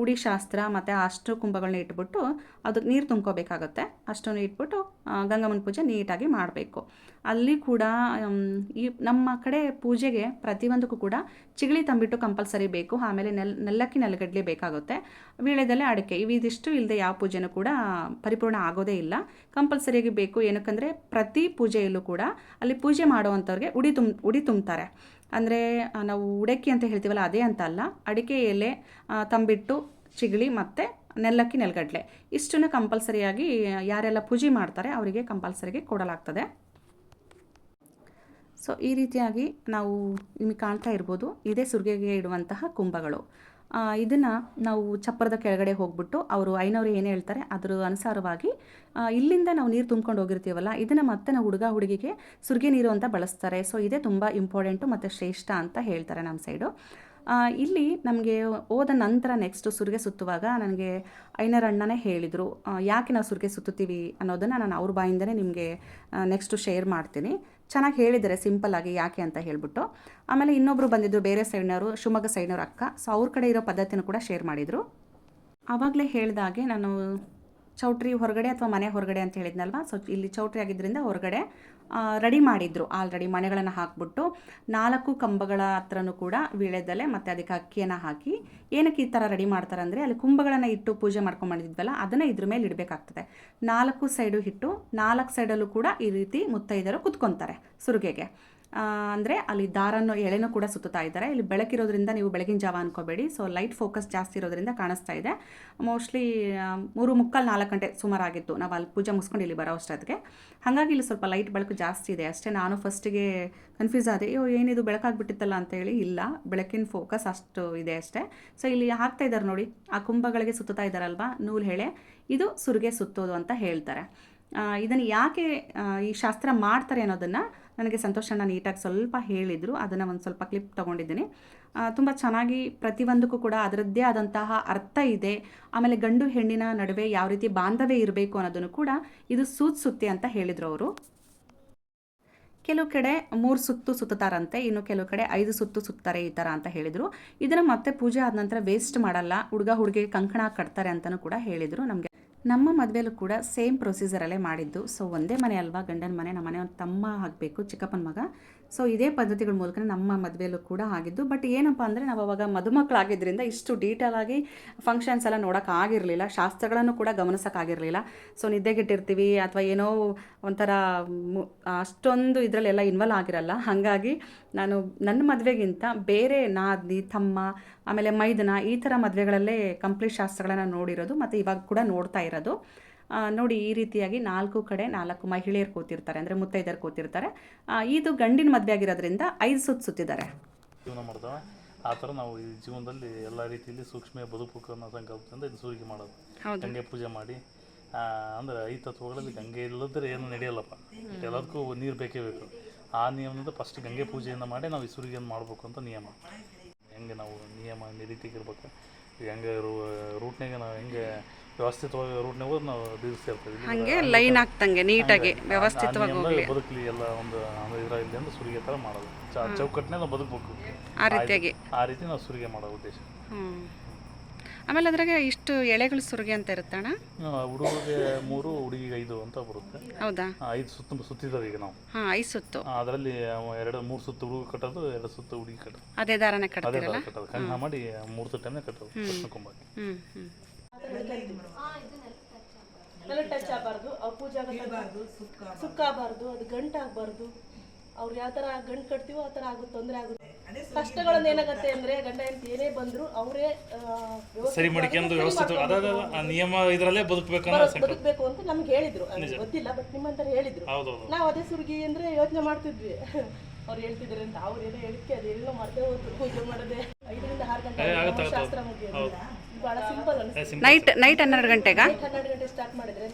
ಉಡಿ ಶಾಸ್ತ್ರ ಮತ್ತು ಅಷ್ಟು ಕುಂಭಗಳನ್ನ ಇಟ್ಬಿಟ್ಟು ಅದಕ್ಕೆ ನೀರು ತುಂಬ್ಕೋಬೇಕಾಗತ್ತೆ. ಅಷ್ಟನ್ನು ಇಟ್ಬಿಟ್ಟು ಗಂಗಮ್ಮನ ಪೂಜೆ ನೀಟಾಗಿ ಮಾಡಬೇಕು. ಅಲ್ಲಿ ಕೂಡ ಈ ನಮ್ಮ ಕಡೆ ಪೂಜೆಗೆ ಪ್ರತಿಯೊಂದಕ್ಕೂ ಕೂಡ ಚಿಗಳಿ ತಂಬಿಟ್ಟು ಕಂಪಲ್ಸರಿ ಬೇಕು. ಆಮೇಲೆ ನೆಲ್, ನೆಲ್ಲಕ್ಕಿ ನೆಲಗಡ್ಲೆ ಬೇಕಾಗುತ್ತೆ. ವೀಳ್ಯದಲ್ಲೇ ಅಡಿಕೆ, ಇವಿದಿಷ್ಟು ಇಲ್ಲದೆ ಯಾವ ಪೂಜೆನೂ ಕೂಡ ಪರಿಪೂರ್ಣ ಆಗೋದೇ ಇಲ್ಲ. ಕಂಪಲ್ಸರಿಯಾಗಿ ಬೇಕು. ಏನಕ್ಕಂದರೆ ಪ್ರತಿ ಪೂಜೆಯಲ್ಲೂ ಕೂಡ ಅಲ್ಲಿ ಪೂಜೆ ಮಾಡುವಂಥವ್ರಿಗೆ ಉಡಿ ತುಂಬ ಉಡಿ ತುಂಬ್ತಾರೆ ಅಂದರೆ ನಾವು ಉಡಕ್ಕಿ ಅಂತ ಹೇಳ್ತೀವಲ್ಲ, ಅದೇ ಅಂತ ಅಲ್ಲ. ಅಡಿಕೆ ಎಲೆ ತಂಬಿಟ್ಟು ಚಿಗಳಿ ಮತ್ತು ನೆಲ್ಲಕ್ಕಿ ನೆಲಗಡ್ಲೆ. ಇಷ್ಟನ್ನು ಕಂಪಲ್ಸರಿಯಾಗಿ ಯಾರೆಲ್ಲ ಪೂಜೆ ಮಾಡ್ತಾರೆ ಅವರಿಗೆ ಕಂಪಲ್ಸರಿಗೆ ಕೊಡಲಾಗ್ತದೆ. ಸೊ ಈ ರೀತಿಯಾಗಿ ನಾವು ನಿಮಗೆ ಕಾಣ್ತಾ ಇರ್ಬೋದು. ಇದೇ ಸುರ್ಗೆಗೆ ಇಡುವಂತಹ ಕುಂಭಗಳು. ಇದನ್ನು ನಾವು ಚಪ್ಪರದ ಕೆಳಗಡೆ ಹೋಗ್ಬಿಟ್ಟು ಅವರು ಐನವರು ಏನು ಹೇಳ್ತಾರೆ, ಅದರ ಅನುಸಾರವಾಗಿ ಇಲ್ಲಿಂದ ನಾವು ನೀರು ತುಂಬ್ಕೊಂಡು ಹೋಗಿರ್ತೀವಲ್ಲ, ಇದನ್ನು ಮತ್ತೆ ನಾವು ಹುಡುಗ ಹುಡುಗಿಗೆ ಸುರ್ಗೆ ನೀರು ಅಂತ ಬಳಸ್ತಾರೆ. ಸೊ ಇದೇ ತುಂಬ ಇಂಪಾರ್ಟೆಂಟು ಮತ್ತು ಶ್ರೇಷ್ಠ ಅಂತ ಹೇಳ್ತಾರೆ ನಮ್ಮ ಸೈಡು ಇಲ್ಲಿ ನಮಗೆ ಹೋದ ನಂತರ ನೆಕ್ಸ್ಟು ಸುರಿಗೆ ಸುತ್ತುವಾಗ ನನಗೆ ಐನರಣ್ಣನೇ ಹೇಳಿದರು ಯಾಕೆ ನಾವು ಸುರಿಗೆ ಸುತ್ತುತ್ತೀವಿ ಅನ್ನೋದನ್ನು ನಾನು ಅವ್ರ ಬಾಯಿಂದನೇ ನಿಮಗೆ ನೆಕ್ಸ್ಟು ಶೇರ್ ಮಾಡ್ತೀನಿ. ಚೆನ್ನಾಗಿ ಹೇಳಿದ್ದಾರೆ ಸಿಂಪಲ್ಲಾಗಿ ಯಾಕೆ ಅಂತ ಹೇಳಿಬಿಟ್ಟು. ಆಮೇಲೆ ಇನ್ನೊಬ್ಬರು ಬಂದಿದ್ದರು ಬೇರೆ ಸೈಡ್ನವರು ಶಿವಮೊಗ್ಗ ಸೈಡ್ನವ್ರ ಅಕ್ಕ. ಸೊ ಅವ್ರ ಕಡೆ ಇರೋ ಪದ್ಧತಿನೂ ಕೂಡ ಶೇರ್ ಮಾಡಿದರು. ಆವಾಗಲೇ ಹೇಳಿದಾಗೆ ನಾನು ಚೌಟ್ರಿ ಹೊರಗಡೆ ಅಥವಾ ಮನೆ ಹೊರಗಡೆ ಅಂತ ಹೇಳಿದ್ನಲ್ವ? ಸೊ ಇಲ್ಲಿ ಚೌಟ್ರಿ ಆಗಿದ್ದರಿಂದ ಹೊರಗಡೆ ರೆಡಿ ಮಾಡಿದ್ರು. ಆಲ್ರೆಡಿ ಮನೆಗಳನ್ನು ಹಾಕ್ಬಿಟ್ಟು ನಾಲ್ಕು ಕಂಬಗಳ ಹತ್ರನೂ ಕೂಡ ವೀಳ್ಯದೆಲೆ ಮತ್ತು ಅದಕ್ಕೆ ಅಕ್ಕಿಯನ್ನು ಹಾಕಿ ಏನಕ್ಕೆ ಈ ಥರ ರೆಡಿ ಮಾಡ್ತಾರೆ ಅಂದರೆ ಅಲ್ಲಿ ಕುಂಭಗಳನ್ನು ಇಟ್ಟು ಪೂಜೆ ಮಾಡ್ಕೊಂಡ್ಬಂದಿದ್ವಲ್ಲ ಅದನ್ನು ಇದ್ರ ಮೇಲೆ ಇಡಬೇಕಾಗ್ತದೆ. ನಾಲ್ಕು ಸೈಡು ಇಟ್ಟು ನಾಲ್ಕು ಸೈಡಲ್ಲೂ ಕೂಡ ಈ ರೀತಿ ಮುತ್ತೈದರು ಕುತ್ಕೊತಾರೆ ಸುರುಗೆಗೆ. ಅಂದರೆ ಅಲ್ಲಿ ದಾರನ್ನು ಎಳೆನೂ ಕೂಡ ಸುತ್ತಾ ಇದ್ದಾರೆ. ಇಲ್ಲಿ ಬೆಳಕಿರೋದ್ರಿಂದ ನೀವು ಬೆಳಗಿನ ಜಾವ ಅನ್ಕೋಬೇಡಿ. ಸೊ ಲೈಟ್ ಫೋಕಸ್ ಜಾಸ್ತಿ ಇರೋದ್ರಿಂದ ಕಾಣಿಸ್ತಾ ಇದೆ. ಮೋಸ್ಟ್ಲಿ ಮೂರು ಮುಕ್ಕಾಲು ನಾಲ್ಕು ಗಂಟೆ ಸುಮಾರಾಗಿತ್ತು ನಾವು ಅಲ್ಲಿ ಪೂಜೆ ಮುಗಿಸ್ಕೊಂಡು ಇಲ್ಲಿ ಬರೋ ಅಷ್ಟೊತ್ತಿಗೆ. ಹಾಗಾಗಿ ಇಲ್ಲಿ ಸ್ವಲ್ಪ ಲೈಟ್ ಬೆಳಕು ಜಾಸ್ತಿ ಇದೆ. ಅಷ್ಟೇ ನಾನು ಫಸ್ಟಿಗೆ ಕನ್ಫ್ಯೂಸ್ ಆದೆ, ಅಯ್ಯೋ ಏನಿದು ಬೆಳಕಾಗ್ಬಿಟ್ಟಿತ್ತಲ್ಲ? ಅಂತೇಳಿ ಇಲ್ಲ. ಬೆಳಕಿನ ಫೋಕಸ್ ಅಷ್ಟು ಇದೆ ಅಷ್ಟೇ. ಸೊ ಇಲ್ಲಿ ಹಾಕ್ತಾ ಇದ್ದಾರೆ ನೋಡಿ. ಆ ಕುಂಭಗಳಿಗೆ ಸುತ್ತಾ ಇದ್ದಾರಲ್ವಾ? ನೂಲು ಹೇಳೆ. ಇದು ಸುರಿಗೆ ಸುತ್ತೋದು ಅಂತ ಹೇಳ್ತಾರೆ. ಇದನ್ನು ಯಾಕೆ ಈ ಶಾಸ್ತ್ರ ಮಾಡ್ತಾರೆ ಅನ್ನೋದನ್ನು ನನಗೆ ಸಂತೋಷಣ್ಣ ನೀಟಾಗಿ ಸ್ವಲ್ಪ ಹೇಳಿದರು, ಅದನ್ನು ಒಂದು ಸ್ವಲ್ಪ ಕ್ಲಿಪ್ ತೊಗೊಂಡಿದ್ದೀನಿ. ತುಂಬ ಚೆನ್ನಾಗಿ ಪ್ರತಿಯೊಂದಕ್ಕೂ ಕೂಡ ಅದರದ್ದೇ ಆದಂತಹ ಅರ್ಥ ಇದೆ. ಆಮೇಲೆ ಗಂಡು ಹೆಣ್ಣಿನ ನಡುವೆ ಯಾವ ರೀತಿ ಬಾಂಧವ್ಯ ಇರಬೇಕು ಅನ್ನೋದನ್ನು ಕೂಡ ಇದು ಸೂಚಿಸುತ್ತೆ ಅಂತ ಹೇಳಿದರು ಅವರು. ಕೆಲವು ಕಡೆ ಮೂರು ಸುತ್ತು ಸುತ್ತಾರಂತೆ ಇನ್ನು ಕೆಲವು ಕಡೆ ಐದು ಸುತ್ತು ಸುತ್ತಾರೆ ಈ ಥರ ಅಂತ ಹೇಳಿದರು. ಇದನ್ನು ಮತ್ತೆ ಪೂಜೆ ಆದ ನಂತರ ವೇಸ್ಟ್ ಮಾಡಲ್ಲ, ಹುಡುಗ ಹುಡುಗಿಗೆ ಕಂಕಣ ಕಟ್ತಾರೆ ಅಂತಲೂ ಕೂಡ ಹೇಳಿದರು ನಮಗೆ. ನಮ್ಮ ಮದುವೆಲೂ ಕೂಡ ಸೇಮ್ ಪ್ರೊಸೀಜರಲ್ಲೇ ಮಾಡಿದ್ದು. ಸೊ ಒಂದೇ ಮನೆ ಅಲ್ವಾ? ಗಂಡನ ಮನೆ, ನಮ್ಮ ಮನೆ ಒಂದು ತಮ್ಮ ಆಗಬೇಕು, ಚಿಕ್ಕಪ್ಪನ ಮಗ. ಸೊ ಇದೇ ಪದ್ಧತಿಗಳ ಮೂಲಕ ನಮ್ಮ ಮದುವೆಯಲ್ಲೂ ಕೂಡ ಆಗಿದ್ದು ಬಟ್ ಏನಪ್ಪ ಅಂದರೆ ನಾವು ಅವಾಗ ಮದುಮಕ್ಕಳಾಗಿದ್ದರಿಂದ ಇಷ್ಟು ಡೀಟೇಲ್ ಆಗಿ ಫಂಕ್ಷನ್ಸ್ ಎಲ್ಲ ನೋಡೋಕ್ಕಾಗಿರಲಿಲ್ಲ ಶಾಸ್ತ್ರಗಳನ್ನು ಕೂಡ ಗಮನಿಸೋಕ್ಕಾಗಿರಲಿಲ್ಲ ಸೊ ನಿದ್ದೆಗೆಟ್ಟಿರ್ತೀವಿ ಅಥವಾ ಏನೋ ಒಂಥರ ಅಷ್ಟೊಂದು ಇದರಲ್ಲೆಲ್ಲ ಇನ್ವಾಲ್ವ್ ಆಗಿರಲ್ಲ. ಹಾಗಾಗಿ ನಾನು ನನ್ನ ಮದುವೆಗಿಂತ ಬೇರೆ ನಾದಿ, ತಮ್ಮ, ಆಮೇಲೆ ಮೈದನ ಈ ಥರ ಮದುವೆಗಳಲ್ಲೇ ಕಂಪ್ಲೀಟ್ ಶಾಸ್ತ್ರಗಳನ್ನು ನೋಡಿರೋದು, ಮತ್ತು ಇವಾಗ ಕೂಡ ನೋಡ್ತಾ ಇರೋದು. ನೋಡಿ ಈ ರೀತಿಯಾಗಿ ನಾಲ್ಕು ಕಡೆ ನಾಲ್ಕು ಮಹಿಳೆಯರು ಕೂತಿರ್ತಾರೆ ಅಂದರೆ ಮುತ್ತೈದರು ಕೂತಿರ್ತಾರೆ. ಆ, ಇದು ಗಂಡಿನ ಮದುವೆ ಆಗಿರೋದ್ರಿಂದ ಐದು ಸುತ್ತು ಸುತ್ತಿದ್ದಾರೆ. ಜೀವನ ಮಾಡ್ತಾವೆ ಆ ಥರ ನಾವು ಈ ಜೀವನದಲ್ಲಿ ಎಲ್ಲ ರೀತಿಯಲ್ಲಿ ಸೂಕ್ಷ್ಮ ಬದುಕು ಅನ್ನೋ ಸಂಕಲ್ಪದಿಂದ ಇದು ಸೂರಿಗೆ ಮಾಡೋದು. ಗಂಗೆ ಪೂಜೆ ಮಾಡಿ ಅಂದ್ರೆ ಐದು ತತ್ವಗಳಲ್ಲಿ ಗಂಗೆ ಇಲ್ಲದ್ರೆ ಏನು ನಡೆಯಲ್ಲಪ್ಪ. ಎಲ್ಲದಕ್ಕೂ ನೀರು ಬೇಕೇ ಬೇಕು. ಆ ನಿಯಮದಿಂದ ಫಸ್ಟ್ ಗಂಗೆ ಪೂಜೆಯನ್ನು ಮಾಡಿ ನಾವು ಈ ಸೂರಿಗೆಯನ್ನು ಮಾಡಬೇಕು ಅಂತ ನಿಯಮ. ಹೆಂಗೆ ನಾವು ನಿಯಮ ನಿರೀತಿಗಿರ್ಬೇಕು ಇರ್ಬೇಕು. ಹೆಂಗೆ ರೂಟ್ನಾಗ ನಾವು ಹೆಂಗೆ ವ್ಯವಸ್ಥಿತವಾಗಿ ರೂಟ್ನಾಗ ಹೋದ್ರೆ ನಾವು ಸೇರ್ತೇವೆ. ಹಂಗೆ ಲೈನ್ ಆಗ್ತಂಗೆ ನೀಟಾಗಿ ವ್ಯವಸ್ಥಿತವಾಗಿ ಬದುಕಲಿ ಎಲ್ಲ ಒಂದು ಅಂದ್ರೆ ಇದರಲ್ಲಿ ಅಂದ್ರೆ ಸುರಿಗೆ ಥರ ಮಾಡೋದು. ಚ- ಚೌಕಟ್ಟಿನಲ್ಲಿ ನಾವು ಬದುಕಬೇಕು. ಆ ರೀತಿಯಾಗಿ. ಆ ರೀತಿ ನಾವು ಸುರಿಗೆ ಮಾಡೋ ಉದ್ದೇಶ. ಆಮೇಲೆ ಅದ್ರಾಗ ಇಷ್ಟು ಎಳೆಗಳು ಸುರಿಗೆ ಅಂತ ಇರುತ್ತಣ್ಣ? ಹುಡುಗರಿಗೆ ಮೂರು ಹುಡುಗಿಗೆ ಐದು ಅಂತ ಬರುತ್ತೆ. ಹೌದಾ? ಐದು ಸುತ್ತ ಸುತ್ತಿದ್ದಾವೆ ಈಗ ನಾವು. ಹಾಂ ಐದು ಸುತ್ತು. ಅದರಲ್ಲಿ ಎರಡು ಮೂರು ಸುತ್ತು ಹುಡುಗ ಕಟ್ಟೋದು ಎರಡು ಸುತ್ತು ಹುಡುಗಿ ಕಟ್ಟೋದು. ಅದೇ ದಾರನೇ ಅದೇ ಕಟ್ತೀರಲ್ಲ? ಕಟ್ಟೋದು. ಕಣ್ಣ ಮಾಡಿ ಮೂರು ಸುತ್ತನೇ ಕಟ್ಟೋದು ಕೃಷ್ಣ ಹ್ಞೂ ನನಗೆ ಟಚ್ ಆಗಬಾರ್ದು ಅವ್ರ ಪೂಜೆ ಸುಕ್ಕಾಗಬಾರ್ದು. ಅದು ಗಂಟಾಗಬಾರ್ದು. ಅವ್ರು ಯಾವ ಥರ ಗಂಟು ಕಟ್ತೀವೋ ಆ ಥರ ಆಗುತ್ತೆ ತೊಂದರೆ ಆಗುತ್ತೆ. ಕಷ್ಟಗಳನ್ನ ಏನಾಗುತ್ತೆ ಅಂದ್ರೆ ಗಂಡ ಹೆಂಡತಿ ಏನೇ ಬಂದ್ರು ಅವರೇ ಸರಿ ಮಾಡ್ಕೊಂಡು ವ್ಯವಸ್ಥಿತ ಅದಾದ ಆ ನಿಯಮ ಇದರಲ್ಲೇ ಬದುಕಬೇಕು ಬದುಕಬೇಕು ಅಂತ ನಮ್ಗೆ ಹೇಳಿದ್ರು. ಗೊತ್ತಿಲ್ಲ ಬಟ್ ನಿಮ್ಮಂತರ ಹೇಳಿದ್ರು. ನಾವು ಅದೇ ಸುರ್ಗಿ ಅಂದ್ರೆ ಯೋಚನೆ ಮಾಡ್ತಿದ್ವಿ. ಅವ್ರು ಹೇಳ್ತಿದ್ರು ಅಂತ. ಅವ್ರು ಏನೋ ಹೇಳಿಕ್ಕೆ ಅದೆಲ್ಲ ಮಾಡ್ತೇ ಹೋದ್ರು. ಪೂಜೆ ಮಾಡದೆ. ಐದರಿಂದ ಆರು ಗಂಟೆ ಶಾಸ್ತ್ರ ಮುಗಿಯೋದು ಇದು ಬಹಳ ಸಿಂಪಲ್ ಅನ್ಸುತ್ತೆ. ನೈಟ್ ನೈಟ್ ಹನ್ನೆರಡು ಗಂಟೆಗ? ಹನ್ನೆರಡು ಗಂಟೆ ಸ್ಟಾರ್ಟ್ ಮಾಡಿದ್ರೆ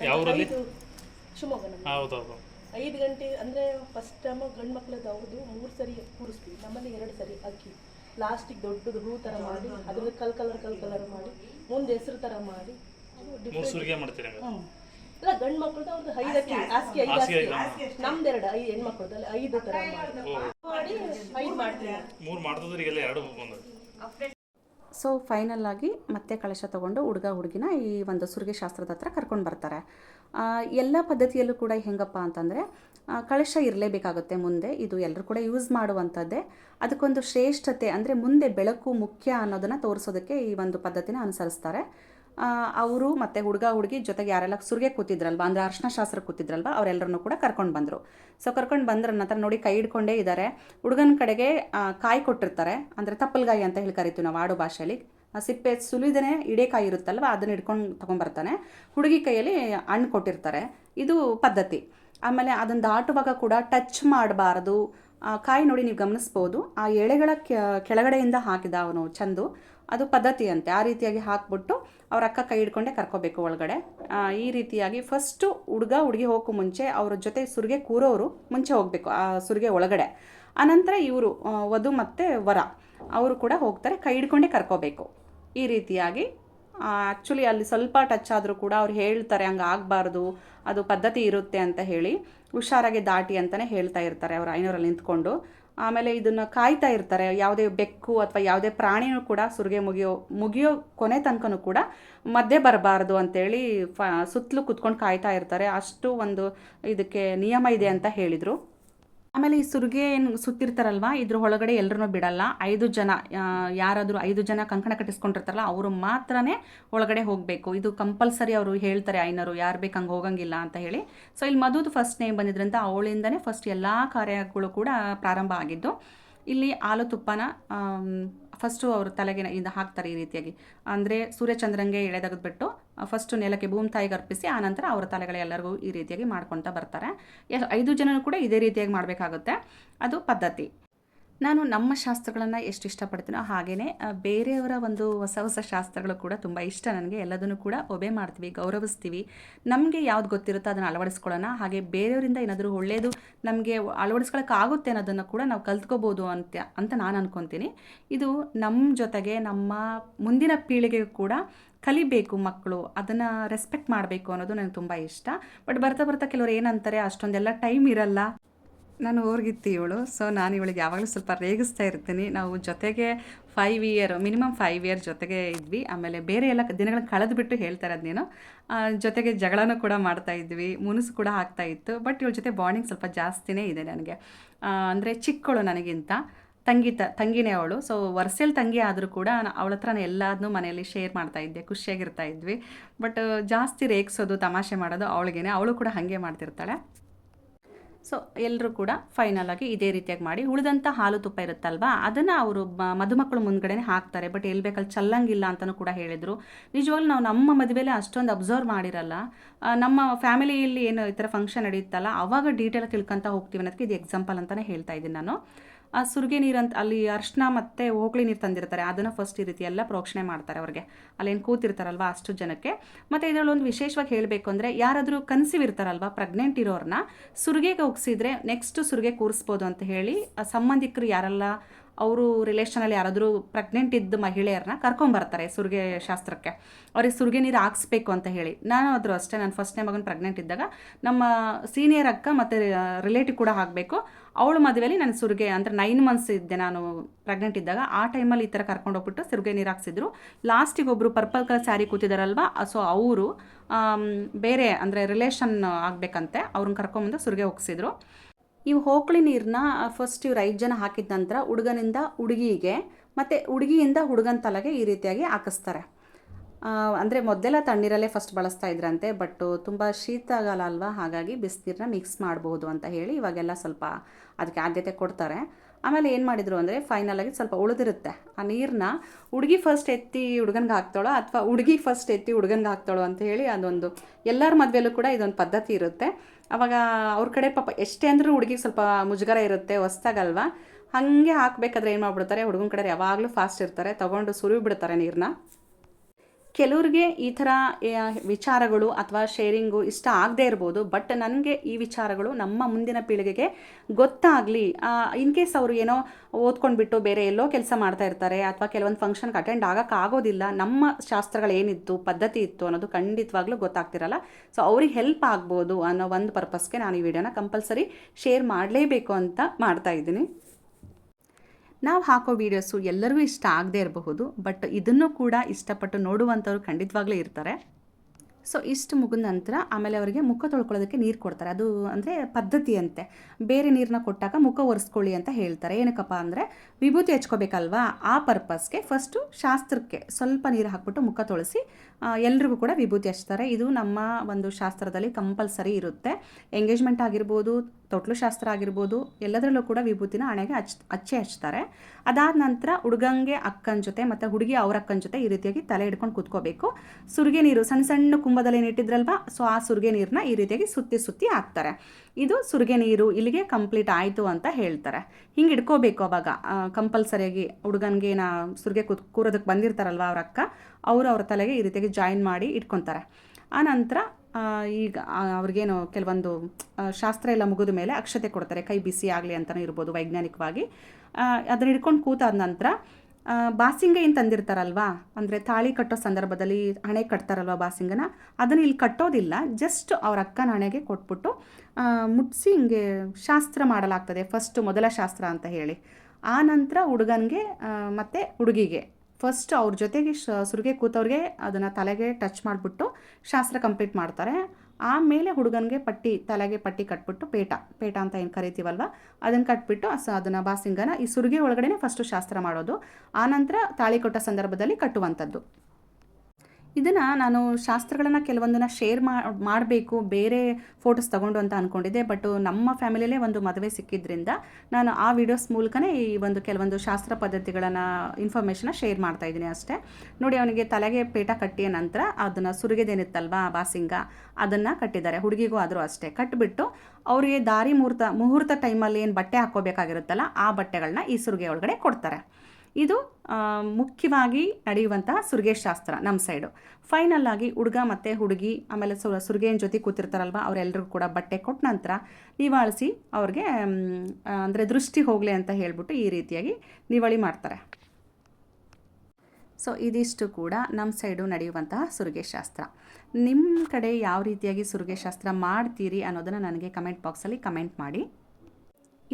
ಶಿವಮೊಗ್ಗ. ಹೌದೌದು. ಐದು ಗಂಟೆ ಅಂದರೆ ಫಸ್ಟ್ ಟೈಮ್ ಗಂಡು ಮಕ್ಳದ್ದು ಅವ್ರದ್ದು ಮೂರು ಸರಿ ಕೂರಿಸ್ತೀವಿ ನಮ್ಮಲ್ಲಿ ಎರಡು ಸರಿ ಅಕ್ಕಿ. ಲಾಸ್ಟಿಗೆ ದೊಡ್ಡದು ಹೂ ಥರ ಮಾಡಿ ಅದ್ರ ಕಲ್ ಕಲರ್ ಕಲ್ ಕಲರ್ ಮಾಡಿ ಮುಂದೆ ಹೆಸರು ಥರ ಮಾಡಿ. ಹ್ಞೂ. ಇಲ್ಲ ಗಂಡು ಮಕ್ಳದ್ದು ಅವ್ರದ್ದು ಐದು ಅಕ್ಕಿ ಹಾಸಿಗೆ ಐದು ಹಾಸಿಗೆ ನಮ್ದೆರಡು ಐದು ಹೆಣ್ಮಕ್ಳದ್ದು ಐದು ಥರ ಮಾಡಿ. ಐದು ಮಾಡ್ತೀವಿ. ಮೂರು ಮಾಡ್ತಿದ್ರಿಗೆಲ್ಲ ಎರಡು ಸೊ ಫೈನಲ್ ಆಗಿ ಮತ್ತೆ ಕಳಶ ತಗೊಂಡು ಹುಡುಗ, ಹುಡುಗಿನ ಈ ಒಂದು ಸುರಿಗೆ ಶಾಸ್ತ್ರದ ಹತ್ರ ಕರ್ಕೊಂಡು ಬರ್ತಾರೆ. ಎಲ್ಲ ಪದ್ಧತಿಯಲ್ಲೂ ಕೂಡ ಹೆಂಗಪ್ಪ ಅಂತಂದರೆ ಕಳಶ ಇರಲೇಬೇಕಾಗುತ್ತೆ ಮುಂದೆ. ಇದು ಎಲ್ಲರೂ ಕೂಡ ಯೂಸ್ ಮಾಡುವಂಥದ್ದೇ. ಅದಕ್ಕೊಂದು ಶ್ರೇಷ್ಠತೆ ಅಂದರೆ ಮುಂದೆ ಬೆಳಕು ಮುಖ್ಯ ಅನ್ನೋದನ್ನು ತೋರಿಸೋದಕ್ಕೆ ಈ ಒಂದು ಪದ್ಧತಿನ ಅನುಸರಿಸ್ತಾರೆ. ಅವರು ಮತ್ತು ಹುಡುಗ, ಹುಡುಗಿ ಜೊತೆಗೆ ಯಾರೆಲ್ಲ ಸುರಿಗೆ ಕೂತಿದ್ರಲ್ವ, ಅಂದರೆ ಅರ್ಶನ ಶಾಸ್ತ್ರ ಕೂತಿದ್ರಲ್ವ ಅವರೆಲ್ಲರನ್ನು ಕೂಡ ಕರ್ಕೊಂಡು ಬಂದರು. ಸೊ ಕರ್ಕೊಂಡು ಬಂದ್ರ ನಂತರ ನೋಡಿ ಕೈ ಹಿಡ್ಕೊಂಡೇ ಇದ್ದಾರೆ ಹುಡುಗನ ಕಡೆಗೆ ಕಾಯಿ ಕೊಟ್ಟಿರ್ತಾರೆ. ಅಂದರೆ ತಪ್ಪಲ್ಗಾಯಿ ಅಂತ ಹೇಳಿ ಕರಿತೀವಿ ನಾವು ಆಡು ಭಾಷೆಯಲ್ಲಿ. ಸಿಪ್ಪೆ ಸುಲಿದನೆ ಇಡೇಕಾಯಿ ಇರುತ್ತಲ್ವ ಅದನ್ನ ಹಿಡ್ಕೊಂಡು ತೊಗೊಂಬರ್ತಾನೆ ಹುಡುಗಿ ಕೈಯಲ್ಲಿ ಹಣ್ಣು ಕೊಟ್ಟಿರ್ತಾರೆ. ಇದು ಪದ್ಧತಿ. ಆಮೇಲೆ ಅದನ್ನು ದಾಟುವಾಗ ಕೂಡ ಟಚ್ ಮಾಡಬಾರ್ದು. ಕಾಯಿ ನೋಡಿ ನೀವು ಗಮನಿಸ್ಬೋದು. ಆ ಎಳೆಗಳ ಕೆಳಗಡೆಯಿಂದ ಹಾಕಿದ ಅವನು ಚಂದು ಅದು ಪದ್ಧತಿ ಅಂತೆ ಆ ರೀತಿಯಾಗಿ ಹಾಕ್ಬಿಟ್ಟು ಅವ್ರ ಅಕ್ಕ ಕೈ ಹಿಡ್ಕೊಂಡೆ ಕರ್ಕೋಬೇಕು ಒಳಗಡೆ. ಆ, ಈ ರೀತಿಯಾಗಿ ಫಸ್ಟು ಹುಡುಗ ಹುಡುಗಿ ಹೋಗೋ ಮುಂಚೆ ಅವ್ರ ಜೊತೆ ಸುರಿಗೆ ಕೂರೋರು ಮುಂಚೆ ಹೋಗಬೇಕು ಆ ಸುರಿಗೆ ಒಳಗಡೆ. ಆನಂತರ ಇವರು ವಧು ಮತ್ತು ವರ. ಅವರು ಕೂಡ ಹೋಗ್ತಾರೆ ಕೈ ಹಿಡ್ಕೊಂಡೆ ಕರ್ಕೋಬೇಕು. ಈ ರೀತಿಯಾಗಿ ಆ್ಯಕ್ಚುಲಿ ಅಲ್ಲಿ ಸ್ವಲ್ಪ ಟಚ್ ಆದರೂ ಕೂಡ ಅವ್ರು ಹೇಳ್ತಾರೆ, ಹಂಗೆ ಆಗಬಾರ್ದು, ಅದು ಪದ್ಧತಿ ಇರುತ್ತೆ ಅಂತ ಹೇಳಿ ಹುಷಾರಾಗಿ ದಾಟಿ ಅಂತಲೇ ಹೇಳ್ತಾ ಇರ್ತಾರೆ ಅವ್ರು ಐನೂರಲ್ಲಿ ನಿಂತ್ಕೊಂಡು. ಆಮೇಲೆ ಇದನ್ನು ಕಾಯ್ತಾ ಇರ್ತಾರೆ, ಯಾವುದೇ ಬೆಕ್ಕು ಅಥವಾ ಯಾವುದೇ ಪ್ರಾಣಿನೂ ಕೂಡ ಸುರಿಗೆ ಮುಗಿಯೋ ಮುಗಿಯೋ ಕೊನೆ ತನಕನೂ ಕೂಡ ಮಧ್ಯೆ ಬರಬಾರ್ದು ಅಂತೇಳಿ ಫ, ಸುತ್ತಲೂ ಕುತ್ಕೊಂಡು ಕಾಯ್ತಾ ಇರ್ತಾರೆ. ಅಷ್ಟು ಒಂದು ಇದಕ್ಕೆ ನಿಯಮ ಇದೆ ಅಂತ ಹೇಳಿದರು. ಆಮೇಲೆ ಈ ಸುರಿಗೆ ಏನು ಸುತ್ತಿರ್ತಾರಲ್ವ, ಇದ್ರ ಒಳಗಡೆ ಎಲ್ಲರನ್ನೂ ಬಿಡಲ್ಲ. ಐದು ಜನ ಯಾರಾದರೂ ಐದು ಜನ ಕಂಕಣ ಕಟ್ಟಿಸ್ಕೊಂಡಿರ್ತಾರಲ್ಲ, ಅವರು ಮಾತ್ರನೇ ಒಳಗಡೆ ಹೋಗಬೇಕು. ಇದು ಕಂಪಲ್ಸರಿ ಅವರು ಹೇಳ್ತಾರೆ ಐನರು, ಯಾರು ಬೇಕು ಹಂಗೆ ಹೋಗಂಗಿಲ್ಲ ಅಂತ ಹೇಳಿ. ಸೊ ಇಲ್ಲಿ ಮಧುದು ಫಸ್ಟ್ ನೇಮ್ ಬಂದಿದ್ರಂತ ಅವಳಿಂದನೇ ಫಸ್ಟ್ ಎಲ್ಲ ಕಾರ್ಯಗಳು ಕೂಡ ಪ್ರಾರಂಭ ಆಗಿದ್ದು, ಇಲ್ಲಿ ಹಾಲು ತುಪ್ಪನ ಫಸ್ಟು ಅವರು ತಲೆಗೆ ಇಂದ ಹಾಕ್ತಾರೆ ಈ ರೀತಿಯಾಗಿ. ಅಂದರೆ ಸೂರ್ಯಚಂದ್ರಂಗೆ ಎಳೆದಗದ್ಬಿಟ್ಟು ಫಸ್ಟು ನೆಲಕ್ಕೆ ಭೂಮಿ ತಾಯಿಗೆ ಅರ್ಪಿಸಿ ಆನಂತರ ಅವರ ತಲೆಗಳೆಲ್ಲರಿಗೂ ಈ ರೀತಿಯಾಗಿ ಮಾಡ್ಕೊತಾ ಬರ್ತಾರೆ. ಐದು ಜನರು ಕೂಡ ಇದೇ ರೀತಿಯಾಗಿ ಮಾಡಬೇಕಾಗುತ್ತೆ. ಅದು ಪದ್ಧತಿ. ನಾನು ನಮ್ಮ ಶಾಸ್ತ್ರಗಳನ್ನು ಎಷ್ಟು ಇಷ್ಟಪಡ್ತೀನೋ ಹಾಗೆಯೇ ಬೇರೆಯವರ ಒಂದು ಹೊಸ ಹೊಸ ಶಾಸ್ತ್ರಗಳು ಕೂಡ ತುಂಬ ಇಷ್ಟ ನನಗೆ. ಎಲ್ಲದನ್ನು ಕೂಡ ಒಬೆ ಮಾಡ್ತೀವಿ, ಗೌರವಿಸ್ತೀವಿ. ನಮಗೆ ಯಾವ್ದು ಗೊತ್ತಿರುತ್ತೋ ಅದನ್ನು ಅಳವಡಿಸ್ಕೊಳ್ಳೋಣ. ಹಾಗೆ ಬೇರೆಯವರಿಂದ ಏನಾದರೂ ಒಳ್ಳೆಯದು ನಮಗೆ ಅಳವಡಿಸ್ಕೊಳ್ಳೋಕ್ಕಾಗುತ್ತೆ ಅನ್ನೋದನ್ನು ಕೂಡ ನಾವು ಕಲ್ತ್ಕೋಬೋದು ಅಂತ ಅಂತ ನಾನು ಅನ್ಕೊತೀನಿ. ಇದು ನಮ್ಮ ಜೊತೆಗೆ ನಮ್ಮ ಮುಂದಿನ ಪೀಳಿಗೆಗೂ ಕೂಡ ಕಲಿಬೇಕು ಮಕ್ಕಳು. ಅದನ್ನು ರೆಸ್ಪೆಕ್ಟ್ ಮಾಡಬೇಕು ಅನ್ನೋದು ನನಗೆ ತುಂಬ ಇಷ್ಟ. ಬಟ್ ಬರ್ತಾ ಬರ್ತಾ ಕೆಲವರು ಏನಂತಾರೆ, ಅಷ್ಟೊಂದೆಲ್ಲ ಟೈಮ್ ಇರಲ್ಲ. ನಾನು ಊರಿಗಿತ್ತು ಇವಳು. ಸೊ ನಾನು ಇವಳಿಗೆ ಯಾವಾಗಲೂ ಸ್ವಲ್ಪ ರೇಗಿಸ್ತಾ ಇರ್ತೀನಿ. ನಾವು ಜೊತೆಗೆ five year minimum five year ಜೊತೆಗೆ ಇದ್ವಿ. ಆಮೇಲೆ ಬೇರೆ ಎಲ್ಲ ದಿನಗಳನ್ನ ಕಳೆದುಬಿಟ್ಟು ಹೇಳ್ತಾ ಇರೋದು ಜೊತೆಗೆ ಜಗಳನೂ ಕೂಡ ಮಾಡ್ತಾ ಇದ್ವಿ. ಮುನಿಸು ಕೂಡ ಆಗ್ತಾ ಇತ್ತು. ಬಟ್ ಇವಳ ಜೊತೆ ಬಾಂಡಿಂಗ್ ಸ್ವಲ್ಪ ಜಾಸ್ತಿನೇ ಇದೆ ನನಗೆ. ಅಂದರೆ ಚಿಕ್ಕಳು ನನಗಿಂತ. ತಂಗಿ ತ, ತಂಗಿನೇ ಅವಳು. ಸೊ ವರ್ಸೆಲ್ ತಂಗಿ ಆದರೂ ಕೂಡ ಅವಳ ಹತ್ರ ಎಲ್ಲದನ್ನೂ ಮನೆಯಲ್ಲಿ ಶೇರ್ ಮಾಡ್ತಾ ಇದ್ದೆ. ಖುಷಿಯಾಗಿರ್ತಾ ಇದ್ವಿ. ಬಟ್ ಜಾಸ್ತಿ ರೇಗಿಸೋದು, ತಮಾಷೆ ಮಾಡೋದು ಅವಳಿಗೇನೆ. ಅವಳು ಕೂಡ ಹಾಗೆ ಮಾಡ್ತಿರ್ತಾಳೆ. ಸೊ ಎಲ್ಲರೂ ಕೂಡ ಫೈನಲ್ ಆಗಿ ಇದೇ ರೀತಿಯಾಗಿ ಮಾಡಿ ಉಳಿದಂಥ ಹಾಲು ತುಪ್ಪ ಇರುತ್ತಲ್ವಾ, ಅದನ್ನು ಅವರು ಮಧುಮಕ್ಕಳು ಮುಂದ್ಗಡೆ ಹಾಕ್ತಾರೆ. ಬಟ್ ಎಲ್ಲಿ ಬೇಕಲ್ಲಿ ಚಲ್ಲಂಗಿಲ್ಲ ಅಂತಲೂ ಕೂಡ ಹೇಳಿದರು. ನಿಜವಾಗ್ಲೂ ನಾವು ನಮ್ಮ ಮದುವೆಲೆ ಅಷ್ಟೊಂದು ಅಬ್ಸರ್ವ್ ಮಾಡಿರಲ್ಲ. ನಮ್ಮ ಫ್ಯಾಮಿಲಿಯಲ್ಲಿ ಏನು ಈ ಥರ ಫಂಕ್ಷನ್ ನಡೆಯುತ್ತಲ್ಲ ಅವಾಗ ಡೀಟೇಲ್ ತಿಳ್ಕೊತಾ ಹೋಗ್ತೀವಿ ಅನ್ನೋದಕ್ಕೆ ಇದು ಎಕ್ಸಾಂಪಲ್ ಅಂತಲೇ ಹೇಳ್ತಾ ಇದ್ದೀನಿ ನಾನು. ಆ ಸುರಿಗೆ ನೀರಂತ ಅಲ್ಲಿ ಅರ್ಶಿನ ಮತ್ತು ಹೋಗ್ಲಿ ನೀರು ತಂದಿರ್ತಾರೆ. ಅದನ್ನು ಫಸ್ಟ್ ಈ ರೀತಿ ಎಲ್ಲ ಪ್ರೋಕ್ಷಣೆ ಮಾಡ್ತಾರೆ ಅವ್ರಿಗೆ. ಅಲ್ಲೇನು ಕೂತಿರ್ತಾರಲ್ವ ಅಷ್ಟು ಜನಕ್ಕೆ. ಮತ್ತು ಇದರಲ್ಲಿ ಒಂದು ವಿಶೇಷವಾಗಿ ಹೇಳಬೇಕು ಅಂದರೆ ಯಾರಾದರೂ ಕನ್ಸೀವ್ ಇರ್ತಾರಲ್ವ ಪ್ರೆಗ್ನೆಂಟ್ ಇರೋರನ್ನ ಸುರ್ಗೆಗೆ ಹೋಗ್ಸಿದ್ರೆ ನೆಕ್ಸ್ಟ್ ಸುರಿಗೆ ಕೂರಿಸ್ಬೋದು ಅಂತ ಹೇಳಿ ಸಂಬಂಧಿಕರು ಯಾರೆಲ್ಲ ಅವರು ರಿಲೇಷನಲ್ಲಿ ಯಾರಾದರೂ ಪ್ರೆಗ್ನೆಂಟ್ ಇದ್ದ ಮಹಿಳೆಯರನ್ನ ಕರ್ಕೊಂಬರ್ತಾರೆ ಸುರಿಗೆ ಶಾಸ್ತ್ರಕ್ಕೆ. ಅವ್ರಿಗೆ ಸುರಿಗೆ ನೀರು ಹಾಕ್ಸ್ಬೇಕು ಅಂತ ಹೇಳಿ. ನಾನು ಆದರೂ ಅಷ್ಟೇ, ನಾನು ಫಸ್ಟ್ ಟೈಮ್ ಮಗನ ಪ್ರೆಗ್ನೆಂಟ್ ಇದ್ದಾಗ ನಮ್ಮ ಸೀನಿಯರ್ ಅಕ್ಕ ಮತ್ತು ರಿಲೇಟಿವ್ ಕೂಡ ಆಗಬೇಕು ಅವಳ ಮದುವೆಯಲ್ಲಿ ನಾನು ಸುರಿಗೆ ಅಂದರೆ ನೈನ್ ಮಂತ್ಸ್ ಇದ್ದೆ ನಾನು ಪ್ರೆಗ್ನೆಂಟ್ ಇದ್ದಾಗ. ಆ ಟೈಮಲ್ಲಿ ಈ ಥರ ಕರ್ಕೊಂಡೋಗ್ಬಿಟ್ಟು ಸುರ್ಗೆ ನೀರು ಹಾಕ್ಸಿದ್ರು. ಲಾಸ್ಟಿಗೆ ಒಬ್ಬರು ಪರ್ಪಲ್ ಕಲರ್ ಸ್ಯಾರಿ ಕೂತಿದಾರಲ್ವ? ಸೊ ಅವರು ಬೇರೆ ಅಂದರೆ ರಿಲೇಷನ್ ಆಗಬೇಕಂತೆ. ಅವ್ರನ್ನ ಕರ್ಕೊಂಬಂದು ಸುರಿಗೆ ಹೋಗಿಸಿದ್ರು. ಇವು ಹೋಕಳಿ ನೀರನ್ನ ಫಸ್ಟ್ ಇವ್ರು ಐದು ಜನ ಹಾಕಿದ ನಂತರ ಹುಡುಗನಿಂದ ಹುಡುಗಿಗೆ ಮತ್ತು ಹುಡುಗಿಯಿಂದ ಹುಡುಗನ ತಲೆಗೆ ಈ ರೀತಿಯಾಗಿ ಹಾಕಿಸ್ತಾರೆ. ಅಂದರೆ ಮೊದಲೆಲ್ಲ ತಣ್ಣೀರಲ್ಲೇ ಫಸ್ಟ್ ಬಳಸ್ತಾ ಇದ್ರಂತೆ ಬಟ್ ತುಂಬ ಶೀತಗಾಲ ಅಲ್ವಾ, ಹಾಗಾಗಿ ಬಿಸಿನೀರನ್ನ ಮಿಕ್ಸ್ ಮಾಡ್ಬೋದು ಅಂತ ಹೇಳಿ ಇವಾಗೆಲ್ಲ ಸ್ವಲ್ಪ ಅದಕ್ಕೆ ಆದ್ಯತೆ ಕೊಡ್ತಾರೆ. ಆಮೇಲೆ ಏನು ಮಾಡಿದರು ಅಂದರೆ ಫೈನಲಾಗಿ ಸ್ವಲ್ಪ ಉಳಿದಿರುತ್ತೆ. ಆ ನೀರನ್ನ ಹುಡುಗಿ ಫಸ್ಟ್ ಎತ್ತಿ ಹುಡುಗನ್ಗೆ ಹಾಕ್ತಾಳೋ ಅಥವಾ ಹುಡುಗಿ ಫಸ್ಟ್ ಎತ್ತಿ ಹುಡುಗನ್ಗೆ ಹಾಕ್ತಾಳೋ ಅಂತ ಹೇಳಿ ಅದೊಂದು ಎಲ್ಲರ ಮದುವೆಲ್ಲೂ ಕೂಡ ಇದೊಂದು ಪದ್ಧತಿ ಇರುತ್ತೆ. ಅವಾಗ ಅವ್ರ ಕಡೆ ಪಾಪ ಎಷ್ಟೇ ಅಂದರೂ ಹುಡುಗಿಗೆ ಸ್ವಲ್ಪ ಮುಜುಗರ ಇರುತ್ತೆ ಹೊಸ್ದಾಗಲ್ವಾ. ಹಾಗೆ ಹಾಕಬೇಕಾದ್ರೆ ಏನು ಮಾಡಿಬಿಡ್ತಾರೆ, ಹುಡುಗನ ಕಡೆ ಯಾವಾಗಲೂ ಫಾಸ್ಟ್ ಇರ್ತಾರೆ, ತೊಗೊಂಡು ಸುರಿಬಿಡ್ತಾರೆ ನೀರನ್ನ ಕೆಲವ್ರಿಗೆ ಈ ಥರ ವಿಚಾರಗಳು ಅಥವಾ ಶೇರಿಂಗು ಇಷ್ಟ ಆಗದೇ ಇರ್ಬೋದು ಬಟ್ ನನಗೆ ಈ ವಿಚಾರಗಳು ನಮ್ಮ ಮುಂದಿನ ಪೀಳಿಗೆಗೆ ಗೊತ್ತಾಗಲಿ. ಇನ್ ಕೇಸ್ ಅವರು ಏನೋ ಓದ್ಕೊಂಡ್ಬಿಟ್ಟು ಬೇರೆ ಎಲ್ಲೋ ಕೆಲಸ ಮಾಡ್ತಾ ಇರ್ತಾರೆ ಅಥವಾ ಕೆಲವೊಂದು ಫಂಕ್ಷನ್ಗೆ ಅಟೆಂಡ್ ಆಗೋಕ್ಕಾಗೋದಿಲ್ಲ ನಮ್ಮ ಶಾಸ್ತ್ರಗಳು ಏನಿತ್ತು, ಪದ್ಧತಿ ಇತ್ತು ಅನ್ನೋದು ಖಂಡಿತವಾಗ್ಲೂ ಗೊತ್ತಾಗ್ತಿರಲ್ಲ. ಸೊ ಅವ್ರಿಗೆ ಹೆಲ್ಪ್ ಆಗ್ಬೋದು ಅನ್ನೋ ಒಂದು ಪರ್ಪಸ್ಗೆ ನಾನು ಈ ವಿಡಿಯೋನ ಕಂಪಲ್ಸರಿ ಶೇರ್ ಮಾಡಲೇಬೇಕು ಅಂತ ಮಾಡ್ತಾ ಇದ್ದೀನಿ. ನಾವು ಹಾಕೋ ವೀಡಿಯೋಸು ಎಲ್ಲರಿಗೂ ಇಷ್ಟ ಆಗದೇ ಇರಬಹುದು ಬಟ್ ಇದನ್ನು ಕೂಡ ಇಷ್ಟಪಟ್ಟು ನೋಡುವಂಥವ್ರು ಖಂಡಿತವಾಗ್ಲೂ ಇರ್ತಾರೆ. ಸೊ ಇಷ್ಟು ಮುಗಿದ ನಂತರ ಆಮೇಲೆ ಅವರಿಗೆ ಮುಖ ತೊಳ್ಕೊಳ್ಳೋದಕ್ಕೆ ನೀರು ಕೊಡ್ತಾರೆ. ಅದು ಅಂದರೆ ಪದ್ಧತಿಯಂತೆ ಬೇರೆ ನೀರನ್ನ ಕೊಟ್ಟಾಗ ಮುಖ ಒರೆಸ್ಕೊಳ್ಳಿ ಅಂತ ಹೇಳ್ತಾರೆ. ಏನಕ್ಕಪ್ಪ ಅಂದರೆ ವಿಭೂತಿ ಹಚ್ಕೋಬೇಕಲ್ವಾ? ಆ ಪರ್ಪಸ್ಗೆ ಫಸ್ಟು ಶಾಸ್ತ್ರಕ್ಕೆ ಸ್ವಲ್ಪ ನೀರು ಹಾಕ್ಬಿಟ್ಟು ಮುಖ ತೊಳಸಿ ಎಲ್ರಿಗೂ ಕೂಡ ವಿಭೂತಿ ಹಚ್ತಾರೆ. ಇದು ನಮ್ಮ ಒಂದು ಶಾಸ್ತ್ರದಲ್ಲಿ ಕಂಪಲ್ಸರಿ ಇರುತ್ತೆ. ಎಂಗೇಜ್ಮೆಂಟ್ ಆಗಿರ್ಬೋದು ತೊಟ್ಲು ಶಾಸ್ತ್ರ ಆಗಿರ್ಬೋದು, ಎಲ್ಲದರಲ್ಲೂ ಕೂಡ ವಿಭೂತಿನ ಹಣೆಗೆ ಹಚ್ ಹಚ್ಚೆ ಹಚ್ತಾರೆ. ಅದಾದ ನಂತರ ಹುಡುಗಂಗೆ ಅಕ್ಕನ ಜೊತೆ ಮತ್ತು ಹುಡುಗಿ ಅವ್ರ ಅಕ್ಕನ ಜೊತೆ ಈ ರೀತಿಯಾಗಿ ತಲೆ ಹಿಡ್ಕೊಂಡು ಕೂತ್ಕೋಬೇಕು. ಸುರಿಗೆ ನೀರು ಸಣ್ಣ ಸಣ್ಣ ಕುಂಭದಲ್ಲಿ ಏನಿಟ್ಟಿದ್ರಲ್ವಾ ಸೊ ಆ ಸುರಿಗೆ ನೀರನ್ನ ಈ ರೀತಿಯಾಗಿ ಸುತ್ತಿ ಸುತ್ತಿ ಹಾಕ್ತಾರೆ. ಇದು ಸುರಿಗೆ ನೀರು ಇಲ್ಲಿಗೆ ಕಂಪ್ಲೀಟ್ ಆಯಿತು ಅಂತ ಹೇಳ್ತಾರೆ. ಹಿಂಗೆ ಇಟ್ಕೋಬೇಕು ಅವಾಗ. ಕಂಪಲ್ಸರಿಯಾಗಿ ಹುಡುಗನಿಗೆ ನಾ ಸುರಿಗೆ ಕೂತ್ ಕೂರೋದಕ್ಕೆ ಬಂದಿರ್ತಾರಲ್ವ ಅವ್ರ ಅಕ್ಕ, ಅವರು ಅವ್ರ ತಲೆಗೆ ಈ ರೀತಿಯಾಗಿ ಜಾಯಿನ್ ಮಾಡಿ ಇಟ್ಕೊತಾರೆ. ಆ ನಂತರ ಈಗ ಅವ್ರಿಗೇನು ಕೆಲವೊಂದು ಶಾಸ್ತ್ರ ಎಲ್ಲ ಮುಗಿದ ಮೇಲೆ ಅಕ್ಷತೆ ಕೊಡ್ತಾರೆ. ಕೈ ಬಿಸಿ ಆಗಲಿ ಅಂತಲೂ ಇರ್ಬೋದು ವೈಜ್ಞಾನಿಕವಾಗಿ. ಅದನ್ನ ಹಿಡ್ಕೊಂಡು ಕೂತಾದ ನಂತರ ಬಾಸಿಂಗ ಏನು ತಂದಿರ್ತಾರಲ್ವಾ? ಅಂದರೆ ತಾಳಿ ಕಟ್ಟೋ ಸಂದರ್ಭದಲ್ಲಿ ಹಣೆ ಕಟ್ತಾರಲ್ವ ಬಾಸಿಂಗನ? ಅದನ್ನು ಇಲ್ಲಿ ಕಟ್ಟೋದಿಲ್ಲ. ಜಸ್ಟ್ ಅವ್ರ ಅಕ್ಕನ ಹಣೆಗೆ ಕೊಟ್ಬಿಟ್ಟು ಮುಟ್ಸಿ ಹಿಂಗೆ ಶಾಸ್ತ್ರ ಮಾಡಲಾಗ್ತದೆ. ಫಸ್ಟ್ ಮೊದಲ ಶಾಸ್ತ್ರ ಅಂತ ಹೇಳಿ. ಆ ನಂತರ ಹುಡುಗನಿಗೆ ಮತ್ತು ಹುಡುಗಿಗೆ. ಫಸ್ಟ್ ಅವ್ರ ಜೊತೆಗೆ ಸುರಿಗೆ ಕೂತವ್ರಿಗೆ ಅದನ್ನು ತಲೆಗೆ ಟಚ್ ಮಾಡಿಬಿಟ್ಟು ಶಾಸ್ತ್ರ ಕಂಪ್ಲೀಟ್ ಮಾಡ್ತಾರೆ. ಆಮೇಲೆ ಹುಡುಗನಿಗೆ ಪಟ್ಟಿ, ತಲೆಗೆ ಪಟ್ಟಿ ಕಟ್ಬಿಟ್ಟು ಪೇಟ ಪೇಟ ಅಂತ ಏನು ಕರಿತೀವಲ್ವ? ಅದನ್ನು ಕಟ್ಬಿಟ್ಟು ಸ ಅದನ್ನು ಬಾಸಿಂಗನ ಈ ಸುರಿಗೆ ಒಳಗಡೆನೆ ಫಸ್ಟು ಶಾಸ್ತ್ರ ಮಾಡೋದು. ಆನಂತರ ತಾಳಿ ಕೊಟ್ಟ ಸಂದರ್ಭದಲ್ಲಿ ಕಟ್ಟುವಂಥದ್ದು. ಇದನ್ನು ನಾನು ಶಾಸ್ತ್ರಗಳನ್ನು ಕೆಲವೊಂದನ್ನು ಶೇರ್ ಮಾಡಬೇಕು, ಬೇರೆ ಫೋಟೋಸ್ ತಗೊಂಡು ಅಂತ ಅಂದ್ಕೊಂಡಿದ್ದೆ ಬಟ್ ನಮ್ಮ ಫ್ಯಾಮಿಲಿಯಲ್ಲೇ ಒಂದು ಮದುವೆ ಸಿಕ್ಕಿದ್ರಿಂದ ನಾನು ಆ ವಿಡಿಯೋಸ್ ಮೂಲಕನೇ ಈ ಒಂದು ಕೆಲವೊಂದು ಶಾಸ್ತ್ರ ಪದ್ಧತಿಗಳನ್ನು ಇನ್ಫಾರ್ಮೇಷನ್ನ ಶೇರ್ ಮಾಡ್ತಾ ಇದ್ದೀನಿ ಅಷ್ಟೇ. ನೋಡಿ, ಅವನಿಗೆ ತಲೆಗೆ ಪೇಟ ಕಟ್ಟಿಯ ನಂತರ ಅದನ್ನು ಸುರಿಗೆದೇನಿತ್ತಲ್ವಾ ಬಾಸಿಂಗ? ಅದನ್ನು ಕಟ್ಟಿದ್ದಾರೆ. ಹುಡುಗಿಗೂ ಆದರೂ ಅಷ್ಟೇ. ಕಟ್ಟಿಬಿಟ್ಟು ಅವರಿಗೆ ದಾರಿ ಮುಹೂರ್ತ ಮುಹೂರ್ತ ಟೈಮಲ್ಲಿ ಏನು ಬಟ್ಟೆ ಹಾಕೋಬೇಕಾಗಿರುತ್ತಲ್ಲ ಆ ಬಟ್ಟೆಗಳನ್ನ ಈ ಸುರಿಗೆ ಒಳಗಡೆ ಕೊಡ್ತಾರೆ. ಇದು ಮುಖ್ಯವಾಗಿ ನಡೆಯುವಂಥ ಸುರ್ಗೆ ಶಾಸ್ತ್ರ ನಮ್ಮ ಸೈಡು ಫೈನಲ್ ಆಗಿ ಹುಡುಗ ಮತ್ತು ಹುಡುಗಿ, ಆಮೇಲೆ ಸು ಸುರ್ಗೆಯನ ಜೊತೆ ಕೂತಿರ್ತಾರಲ್ವ ಅವರೆಲ್ಲರಿಗೂ ಕೂಡ ಬಟ್ಟೆ ಕೊಟ್ಟ ನಂತರ ನಿವಾಳಿಸಿ ಅವ್ರಿಗೆ ಅಂದರೆ ದೃಷ್ಟಿ ಹೋಗಲಿ ಅಂತ ಹೇಳ್ಬಿಟ್ಟು ಈ ರೀತಿಯಾಗಿ ನಿವಾಳಿ ಮಾಡ್ತಾರೆ. ಸೊ ಇದಿಷ್ಟು ಕೂಡ ನಮ್ಮ ಸೈಡು ನಡೆಯುವಂತಹ ಸುರಿಗೆ ಶಾಸ್ತ್ರ. ನಿಮ್ಮ ಕಡೆ ಯಾವ ರೀತಿಯಾಗಿ ಸುರಿಗೆ ಶಾಸ್ತ್ರ ಮಾಡ್ತೀರಿ ಅನ್ನೋದನ್ನು ನನಗೆ ಕಮೆಂಟ್ ಬಾಕ್ಸಲ್ಲಿ ಕಮೆಂಟ್ ಮಾಡಿ.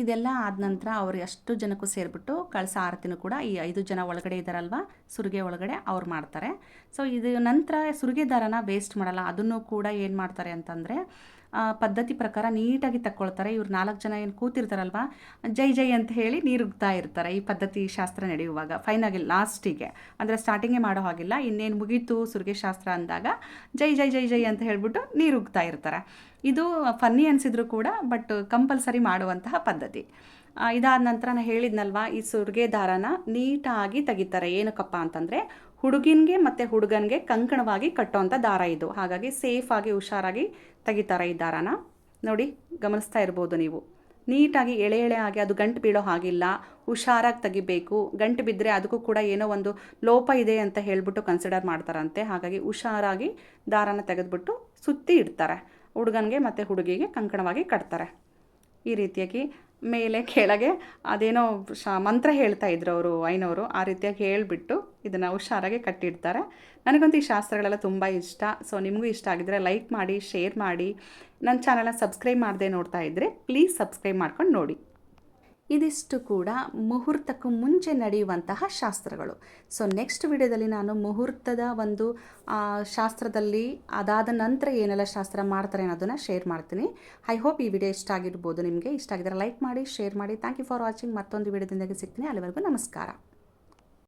ಇದೆಲ್ಲ ಆದ ನಂತರ ಅವ್ರು ಎಷ್ಟು ಜನಕ್ಕೂ ಸೇರಿಬಿಟ್ಟು ಕಳಸ ಆರತಿನೂ ಕೂಡ ಈ ಐದು ಜನ ಒಳಗಡೆ ಇದ್ದಾರಲ್ವ ಸುರಿಗೆ ಒಳಗಡೆ ಅವ್ರು ಮಾಡ್ತಾರೆ. ಸೊ ಇದು ನಂತರ ಸುರಿಗೆ ದಾರನ ವೇಸ್ಟ್ ಮಾಡಲ್ಲ. ಅದನ್ನು ಕೂಡ ಏನು ಮಾಡ್ತಾರೆ ಅಂತಂದರೆ ಪದ್ಧತಿ ಪ್ರಕಾರ ನೀಟಾಗಿ ತಕ್ಕೊಳ್ತಾರೆ. ಇವ್ರು ನಾಲ್ಕು ಜನ ಏನು ಕೂತಿರ್ತಾರಲ್ವ? ಜೈ ಜೈ ಅಂತ ಹೇಳಿ ನೀರುಗ್ತಾ ಇರ್ತಾರೆ ಈ ಪದ್ಧತಿ ಶಾಸ್ತ್ರ ನಡೆಯುವಾಗ. ಫೈನಾಗಿ ಲಾಸ್ಟಿಗೆ ಅಂದರೆ ಸ್ಟಾರ್ಟಿಂಗೇ ಮಾಡೋ ಹಾಗಿಲ್ಲ. ಇನ್ನೇನು ಮುಗೀತು ಸುರಿಗೆ ಶಾಸ್ತ್ರ ಅಂದಾಗ ಜೈ ಜೈ ಜೈ ಜೈ ಅಂತ ಹೇಳ್ಬಿಟ್ಟು ನೀರುಗ್ತಾ ಇರ್ತಾರೆ. ಇದು ಫನ್ನಿ ಅನಿಸಿದ್ರು ಕೂಡ ಬಟ್ ಕಂಪಲ್ಸರಿ ಮಾಡುವಂತಹ ಪದ್ಧತಿ. ಇದಾದ ನಂತರ ನಾನು ಹೇಳಿದ್ನಲ್ವಾ, ಈ ಸುರಿಗೆ ದಾರನ ನೀಟಾಗಿ ತೆಗಿತಾರೆ. ಏನಕ್ಕಪ್ಪ ಅಂತಂದರೆ, ಹುಡುಗಿನ್ಗೆ ಮತ್ತು ಹುಡುಗನಿಗೆ ಕಂಕಣವಾಗಿ ಕಟ್ಟೋವಂಥ ದಾರ ಇದು. ಹಾಗಾಗಿ ಸೇಫಾಗಿ, ಹುಷಾರಾಗಿ ತೆಗಿತಾರೆ ಈ ದಾರನ. ನೋಡಿ, ಗಮನಿಸ್ತಾ ಇರ್ಬೋದು ನೀವು. ನೀಟಾಗಿ ಎಳೆ ಎಳೆ ಆಗಿ ಅದು ಗಂಟು ಬೀಳೋ ಹಾಗಿಲ್ಲ, ಹುಷಾರಾಗಿ ತೆಗಿಬೇಕು. ಗಂಟು ಬಿದ್ದರೆ ಅದಕ್ಕೂ ಕೂಡ ಏನೋ ಒಂದು ಲೋಪ ಇದೆ ಅಂತ ಹೇಳಿಬಿಟ್ಟು ಕನ್ಸಿಡರ್ ಮಾಡ್ತಾರಂತೆ. ಹಾಗಾಗಿ ಹುಷಾರಾಗಿ ದಾರನ ತೆಗೆದುಬಿಟ್ಟು ಸುತ್ತಿ ಇಡ್ತಾರೆ. ಹುಡುಗನಿಗೆ ಮತ್ತು ಹುಡುಗಿಗೆ ಕಂಕಣವಾಗಿ ಕಟ್ತಾರೆ. ಈ ರೀತಿಯಾಗಿ ಮೇಲೆ ಕೆಳಗೆ ಅದೇನೋ ಶಾ ಮಂತ್ರ ಹೇಳ್ತಾ ಇದ್ರು ಅವರು ಐನವರು ಆ ರೀತಿಯಾಗಿ ಹೇಳಿಬಿಟ್ಟು ಇದನ್ನು ಹುಷಾರಾಗಿ ಕಟ್ಟಿಡ್ತಾರೆ. ನನಗಂತೂ ಈ ಶಾಸ್ತ್ರಗಳೆಲ್ಲ ತುಂಬ ಇಷ್ಟ. ಸೊ ನಿಮಗೂ ಇಷ್ಟ ಆಗಿದ್ರೆ ಲೈಕ್ ಮಾಡಿ ಶೇರ್ ಮಾಡಿ. ನನ್ನ ಚಾನಲ್ನ ಸಬ್ಸ್ಕ್ರೈಬ್ ಮಾಡದೆ ನೋಡ್ತಾ ಇದ್ದರೆ ಪ್ಲೀಸ್ ಸಬ್ಸ್ಕ್ರೈಬ್ ಮಾಡ್ಕೊಂಡು ನೋಡಿ. ಇದಿಷ್ಟು ಕೂಡ ಮುಹೂರ್ತಕ್ಕೂ ಮುಂಚೆ ನಡೆಯುವಂತಹ ಶಾಸ್ತ್ರಗಳು. ಸೊ ನೆಕ್ಸ್ಟ್ ವಿಡಿಯೋದಲ್ಲಿ ನಾನು ಮುಹೂರ್ತದ ಒಂದು ಶಾಸ್ತ್ರದಲ್ಲಿ ಅದಾದ ನಂತರ ಏನೆಲ್ಲ ಶಾಸ್ತ್ರ ಮಾಡ್ತಾರೆ ಅನ್ನೋದನ್ನು ಶೇರ್ ಮಾಡ್ತೀನಿ. ಐ ಹೋಪ್ ಈ ವಿಡಿಯೋ ಇಷ್ಟ ಆಗಿರ್ಬೋದು ನಿಮಗೆ. ಇಷ್ಟ ಆಗಿದ್ರೆ ಲೈಕ್ ಮಾಡಿ ಶೇರ್ ಮಾಡಿ. ಥ್ಯಾಂಕ್ ಯು ಫಾರ್ ವಾಚಿಂಗ್ ಮತ್ತೊಂದು ವಿಡಿಯೋದಿಂದಾಗಿ ಸಿಗ್ತೀನಿ. ಅಲ್ಲಿವರೆಗೂ ನಮಸ್ಕಾರ.